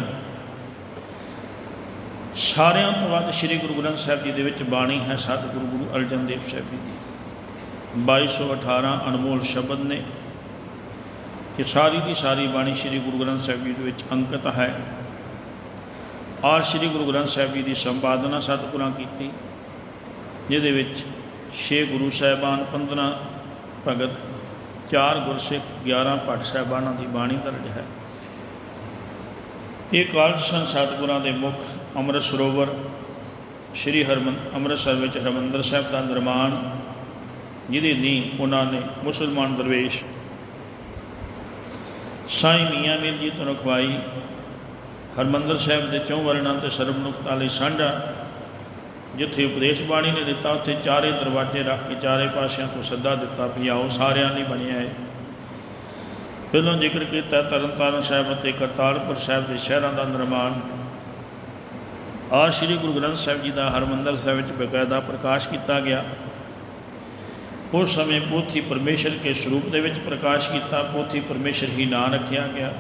ਸਾਰਿਆਂ ਤੋਂ ਵੱਧ ਸ੍ਰੀ ਗੁਰੂ ਗ੍ਰੰਥ ਸਾਹਿਬ ਜੀ ਦੇ ਵਿੱਚ ਬਾਣੀ ਹੈ, ਸਤਿਗੁਰੂ ਗੁਰੂ ਅਰਜਨ ਦੇਵ ਸਾਹਿਬ ਜੀ ਦੀ। 2218 ਅਨਮੋਲ ਸ਼ਬਦ ਨੇ ਇਹ ਸਾਰੀ ਦੀ ਸਾਰੀ ਬਾਣੀ ਸ੍ਰੀ ਗੁਰੂ ਗ੍ਰੰਥ ਸਾਹਿਬ ਜੀ ਦੇ ਵਿੱਚ ਅੰਕਿਤ ਹੈ। ਔਰ ਸ੍ਰੀ ਗੁਰੂ ਗ੍ਰੰਥ ਸਾਹਿਬ ਜੀ ਦੀ ਸੰਪਾਦਨਾ ਸਤਿਗੁਰਾਂ ਕੀਤੀ, ਜਿਹਦੇ ਵਿੱਚ 6 ਗੁਰੂ ਸਾਹਿਬਾਨ 15 ਭਗਤ 4 ਗੁਰਸਿੱਖ 11 ਭੱਟ ਸਾਹਿਬਾਨਾਂ ਦੀ ਬਾਣੀ ਦਰਜ ਹੈ। ਇਹ ਕਾਲਜ ਸੰ ਸਤਿਗੁਰਾਂ ਦੇ ਮੁੱਖ ਅੰਮ੍ਰਿਤ ਸਰੋਵਰ, ਸ੍ਰੀ ਹਰਮਨ ਅੰਮ੍ਰਿਤਸਰ ਵਿੱਚ ਹਰਮੰਦਰ ਸਾਹਿਬ ਦਾ ਨਿਰਮਾਣ, ਜਿਹਦੇ ਨੀਂਹ ਉਹਨਾਂ ਨੇ ਮੁਸਲਮਾਨ ਦਰਵੇਸ਼ ਸਾਈ ਮੀਆਂ ਮੀਰ ਜੀ ਤੋਂ ਰਖਵਾਈ। ਹਰਮੰਦਰ ਸਾਹਿਬ ਦੇ ਚੌਂ ਵਰਣਾਂ ਤੇ ਸਰਬਨੁਕਤਾ ਲਈ ਸਾਂਝਾ ਜਿੱਥੇ ਉਪਦੇਸ਼ ਬਾਣੀ ਨੇ ਦਿੱਤਾ, ਉੱਥੇ ਚਾਰੇ ਦਰਵਾਜ਼ੇ ਰੱਖ ਕੇ ਚਾਰੇ ਪਾਸਿਆਂ ਤੋਂ ਸੱਦਾ ਦਿੱਤਾ ਵੀ ਆਓ ਸਾਰਿਆਂ ਲਈ ਬਣਿਆ ਹੈ ਪਹਿਲਾਂ ਜ਼ਿਕਰ ਕੀਤਾ ਤਰਨਤਾਰਨ ਸਾਹਿਬ ਅਤੇ ਕਰਤਾਰਪੁਰ ਸਾਹਿਬ ਦੇ ਸ਼ਹਿਰਾਂ ਦਾ ਨਿਰਮਾਣ। ਆ ਸ੍ਰੀ ਗੁਰੂ ਗ੍ਰੰਥ ਸਾਹਿਬ ਜੀ ਦਾ ਹਰਮੰਦਰ ਸਾਹਿਬ ਵਿੱਚ ਬਕਾਇਦਾ ਪ੍ਰਕਾਸ਼ ਕੀਤਾ ਗਿਆ। ਉਸ ਸਮੇਂ ਪੋਥੀ ਪਰਮੇਸ਼ਰ ਕੇ ਸਰੂਪ ਦੇ ਵਿੱਚ ਪ੍ਰਕਾਸ਼ ਕੀਤਾ, ਪੋਥੀ ਪਰਮੇਸ਼ਰ ਹੀ ਨਾਂ ਰੱਖਿਆ ਗਿਆ।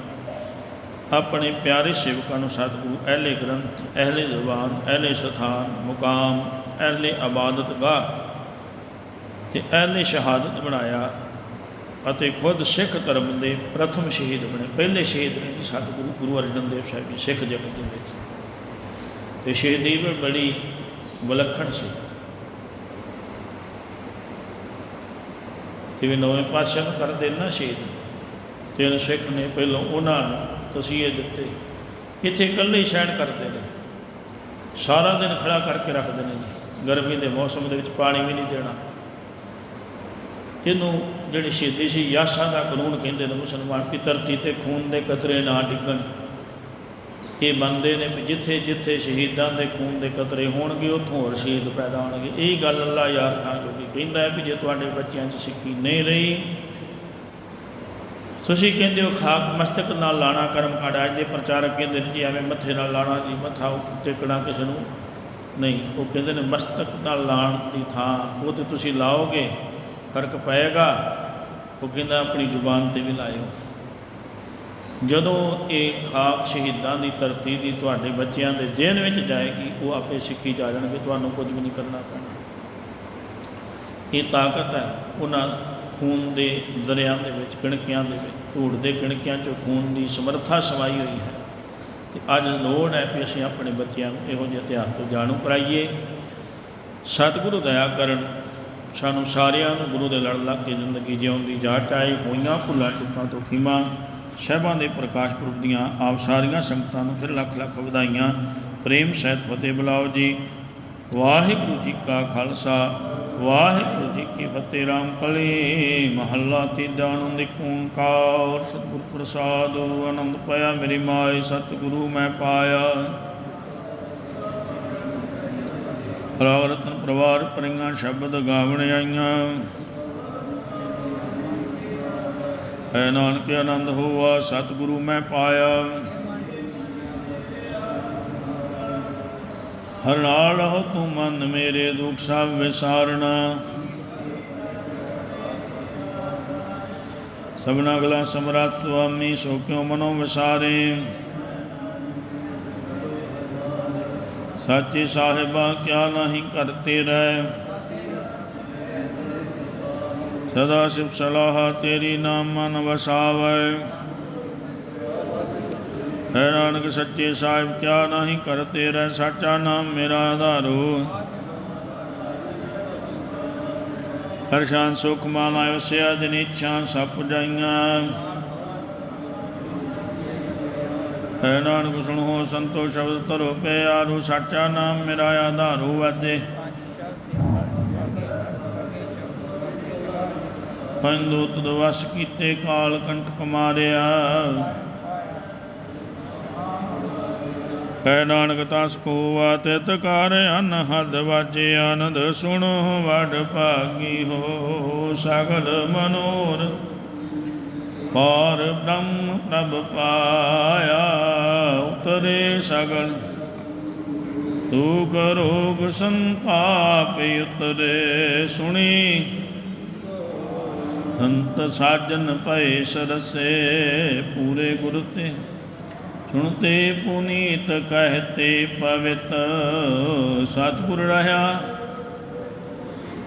ਆਪਣੇ ਪਿਆਰੇ ਸੇਵਕਾਂ ਨੂੰ ਸਤਿਗੁਰੂ, ਅਹਿਲੇ ਗ੍ਰੰਥ, ਅਹਿਲੇ ਜ਼ੁਬਾਨ, ਅਹਿਲੇ ਸਥਾਨ, ਮੁਕਾਮ, ਅਹਿਲੇ ਇਬਾਦਤ ਗਾਹ ਤੇ ਅਹਿਲੇ ਸ਼ਹਾਦਤ ਬਣਾਇਆ ਅਤੇ ਖੁਦ ਸਿੱਖ ਧਰਮ ਦੇ ਪ੍ਰਥਮ ਸ਼ਹੀਦ ਬਣੇ। ਪਹਿਲੇ ਸ਼ਹੀਦ ਨੇ ਸਤਿਗੁਰੂ ਗੁਰੂ ਅਰਜਨ ਦੇਵ ਸਾਹਿਬ ਜੀ, ਸਿੱਖ ਜਗਤ ਦੇ ਵਿੱਚ। ਤੇ ਸ਼ਹੀਦੀ ਬੜੀ ਵਿਲੱਖਣ ਸੀ। ਜਿਵੇਂ ਨਵੇਂ ਪਾਤਸ਼ਾਹ ਨੂੰ ਕਰਦੇ ਨਾ ਸ਼ਹੀਦ। ਤਿੰਨ ਸਿੱਖ ਨੇ ਪਹਿਲਾਂ ਉਹਨਾਂ ਨੂੰ ਤਸੀਹੇ ਦਿੱਤੇ। ਇੱਥੇ ਇਕੱਲੇ ਹੀ ਸਹਿਣ ਕਰਦੇ ਨੇ। ਸਾਰਾ ਦਿਨ ਖੜਾ ਕਰਕੇ ਰੱਖਦੇ ਨੇ ਜੀ। ਗਰਮੀ ਦੇ ਮੌਸਮ ਦੇ ਵਿੱਚ ਪਾਣੀ ਵੀ ਨਹੀਂ ਦੇਣਾ। ਇਹਨੂੰ ਜਿਹੜੀ ਸ਼ਹੀਦੀ ਸੀ, ਯਾਸ਼ਾ ਦਾ ਕਾਨੂੰਨ ਕਹਿੰਦੇ ਨੇ ਮੁਸਲਮਾਨ ਕਿ ਧਰਤੀ ਤੇ ਖੂਨ ਦੇ ਕਤਰੇ ਨਾ ਡਿੱਗਣ। ਇਹ ਮੰਨਦੇ ਨੇ ਵੀ ਜਿੱਥੇ ਜਿੱਥੇ ਸ਼ਹੀਦਾਂ ਦੇ ਖੂਨ ਦੇ ਕਤਰੇ ਹੋਣਗੇ, ਉੱਥੋਂ ਹੋਰ ਸ਼ਹੀਦ ਪੈਦਾ ਹੋਣਗੇ। ਇਹ ਗੱਲ ਅੱਲਾ ਯਾਰ ਖਾਨ ਜੋ ਕਹਿੰਦਾ ਹੈ ਵੀ ਜੇ ਤੁਹਾਡੇ ਬੱਚਿਆਂ 'ਚ ਸਿੱਖੀ ਨਹੀਂ ਰਹੀ, ਤੁਸੀਂ ਕਹਿੰਦੇ ਹੋ ਖਾਕ ਮਸਤਕ ਨਾਲ ਲਾਣਾ ਕਰਮ ਕਾਂਡ, ਅੱਜ ਦੇ ਪ੍ਰਚਾਰਕ ਕਹਿੰਦੇ ਨੇ ਜੀ ਐਵੇਂ ਮੱਥੇ ਨਾਲ ਲਾਣਾ ਜੀ, ਮੱਥਾ ਟੇਕਣਾ ਕਿਸੇ ਨੂੰ ਨਹੀਂ, ਉਹ ਕਹਿੰਦੇ ਨੇ ਮਸਤਕ ਨਾਲ ਲਾਣ ਦੀ ਥਾਂ, ਉਹ ਤੇ ਤੁਸੀਂ ਲਾਓਗੇ, ਫ਼ਰਕ ਪਏਗਾ। ਉਹ ਕਹਿੰਦਾ ਆਪਣੀ ਜ਼ੁਬਾਨ ਤੇ ਵੀ ਲਾਇਓ। ਜਦੋਂ ਇਹ ਖਾਕ ਸ਼ਹੀਦਾਂ ਦੀ ਧਰਤੀ ਦੀ ਤੁਹਾਡੇ ਬੱਚਿਆਂ ਦੇ ਜ਼ਿਹਨ ਵਿੱਚ ਜਾਏਗੀ, ਉਹ ਆਪੇ ਸਿੱਖੀ ਜਾ ਜਾਣਗੇ, ਤੁਹਾਨੂੰ ਕੁਝ ਵੀ ਨਹੀਂ ਕਰਨਾ ਪੈਣਾ। ਇਹ ਤਾਕਤ ਹੈ ਉਹਨਾਂ ਖੂਨ ਦੇ ਦਰਿਆ ਦੇ ਵਿੱਚ, ਕਿਣਕਿਆਂ ਦੇ ਵਿੱਚ, ਧੂੜ ਦੇ ਕਿਣਕਿਆਂ 'ਚੋਂ ਖੂਨ ਦੀ ਸਮਰੱਥਾ ਸਮਾਈ ਹੋਈ ਹੈ। ਤੇ ਅੱਜ ਲੋੜ ਹੈ ਕਿ ਅਸੀਂ ਆਪਣੇ ਬੱਚਿਆਂ ਨੂੰ ਇਹੋ ਜਿਹੇ ਇਤਿਹਾਸ ਤੋਂ ਜਾਣੂ ਕਰਾਈਏ। ਸਤਿਗੁਰੂ ਦਇਆ ਕਰਨ, ਸਾਨੂੰ ਸਾਰਿਆਂ ਨੂੰ ਗੁਰੂ ਦੇ ਲੜ ਲੱਗ ਕੇ ਜ਼ਿੰਦਗੀ ਜਿਉਣ ਦੀ ਜਾਚ ਆਏ। ਹੋਈਆਂ ਭੁੱਲਾਂ ਚੁੱਕਾਂ ਤੋਂ ਖਿਮਾ ਸ਼ਹਿਬਾਂ ਦੇ ਪ੍ਰਕਾਸ਼ ਪੁਰਬ ਦੀਆਂ ਆਪ ਸਾਰੀਆਂ ਸੰਗਤਾਂ ਨੂੰ ਫਿਰ ਲੱਖ ਲੱਖ ਵਧਾਈਆਂ। ਪ੍ਰੇਮ ਸਹਿਤ ਫਤਿਹ ਬੁਲਾਓ ਜੀ। ਵਾਹਿਗੁਰੂ ਜੀ ਕਾ ਖਾਲਸਾ। ਵਾਹਿਗੁਰੂ ਜੀ ਕੀ ਫਤਿਹ ਰਾਮ ਕਲੀ ਮਹੱਲਾ ਤੀਜਾ ਆਨੰਦ ਓੰਕਾਰ, ਸਤਿਗੁਰ ਪ੍ਰਸਾਦ, ਆਨੰਦ ਪਾਇਆ ਮੇਰੀ ਮਾਏ ਸਤਿਗੁਰੂ ਮੈਂ ਪਾਇਆ। ਰਾਗ ਰਤਨ ਪ੍ਰਵਾਰ ਪਰੀਆਂ ਸ਼ਬਦ ਗਾਵਣ ਆਈਆਂ। ਹੈ ਨਾਨਕ ਆਨੰਦ ਹੋਆ, ਸਤਿਗੁਰੂ ਮੈਂ ਪਾਇਆ। ਹਰ ਨਾਲ ਰਹੋ ਤੂੰ ਮਨ ਮੇਰੇ ਦੁਖ ਸਭ ਵਿਸਾਰਣਾ ਸਭਨਾ ਗਲਾ ਸਮਰਾਤ ਸੁਆਮੀ, ਸੋ ਕਿਉ ਮਨੋ ਵਿਸਾਰੇ? ਸਾਚੇ ਸਾਹਿਬਾ, ਕਿਆ ਨਹੀਂ ਕਰਤੇ ਰਹਿ ਸਦਾ ਸਿਵ ਸਲਾਹ ਤੇਰੀ ਨਾਮ ਮਨ ਵਸਾਵੈ। ਹੈ ਨਾਨਕ ਸੱਚੇ ਸਾਹਿਬ, ਕਿਆ ਨਹੀਂ ਕਰਤੇ ਰਹਿ ਸਾਚਾ ਨਾਮ ਮੇਰਾ ਆਧਾਰੋ। ਹਰ ਸ਼ਾਨ ਸੁਖ ਮਾਨਾ ਵਸਿਆ ਦਿਨ ਇੱਛਾ ਸਭ ਜਾਈਆਂ। ਹੈ ਨਾਨਕ ਸੁਣੋ ਸੰਤੋ ਸ਼ਬਦ ਧਰੋ ਪੇ ਆਰੂ, ਸਾਚਾ ਨਾਮ ਮੇਰਾ ਆਧਾਰੂ ਵਾਜੇ। ਪੰਦੋ ਤਦ ਕੀਤੇ ਕਾਲ ਕੰਟਕ ਮਾਰਿਆ। ਕਹਿ ਨਾਨਕ ਤਸ ਕੋ ਆਤਿਤ ਕਰ, ਅਨਹਦ ਵਾਜੇ ਆਨੰਦ ਸੁਣੋ, ਵਡ ਭਾਗੀ ਹੋ ਸਗਲ ਮਨੋਰ। ਪਾਰ ਬ੍ਰਹਮ ਪ੍ਰਭ ਪਾਇਆ, ਉਤਰੇ ਸਗਲ। ਦੁਖ ਰੋਗ ਸੰਤਾਪ ਉਤਰੇ ਸੁਣੀ। ਅੰਤ ਸਾਜਨ ਭਏ ਸਰਸੇ ਪੂਰੇ ਗੁਰ ਤੇ। ਸੁਣਤੇ ਪੁਨੀਤ ਕਹਤੇ ਪਵਿੱਤ, ਸਤਿਗੁਰ ਰਹਾ।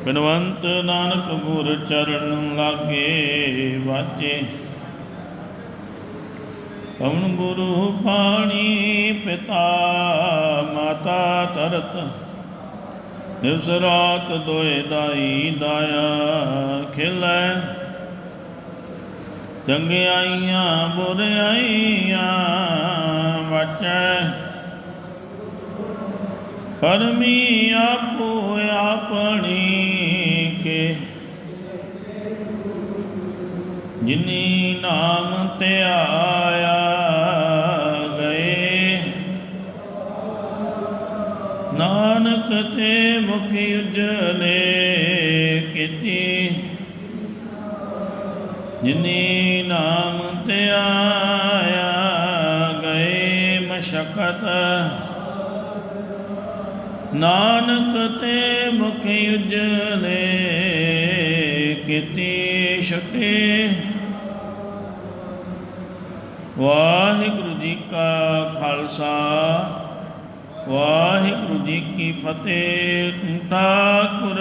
ਬਿਨਵੰਤ ਨਾਨਕ ਗੁਰ ਚਰਨ ਲਾਗੇ ਵਾਜੇ। ਪਵਨ ਗੁਰੂ ਪਾਣੀ ਪਿਤਾ ਮਾਤਾ ਤਰਤ ਨਿਵਸ ਰਾਤ ਦੋਏ ਦਾਈ ਦਾਇਆ ਖਿਲੈ। ਚੰਗਿਆਈਆਂ, ਬੁਰਿਆਈਆਂ ਵਚੈ। ਕਰਮੀ ਆਪੋ ਆਪਣੀ ਕੇ। ਜਿਨੀ ਨਾਮ ਧਿਆਇਆ ਗਏ। ਨਾਨਕ ਤੇ ਮੁਖ ਉਜਲੇ ਕੀਤੀ। ਜਿਨੀ ਨਾਮ ਗਏ ਮਸ਼ਕਤ। ਨਾਨਕ ਤੇ ਮੁਖ ਉਜਲੇ ਕੀਤੀ ਛਟੇ। ਵਾਹਿਗੁਰੂ ਜੀ ਕਾ ਖਾਲਸਾ, ਵਾਹਿਗੁਰੂ ਜੀ ਕੀ ਫਤਿਹ। ਠਾਕੁਰ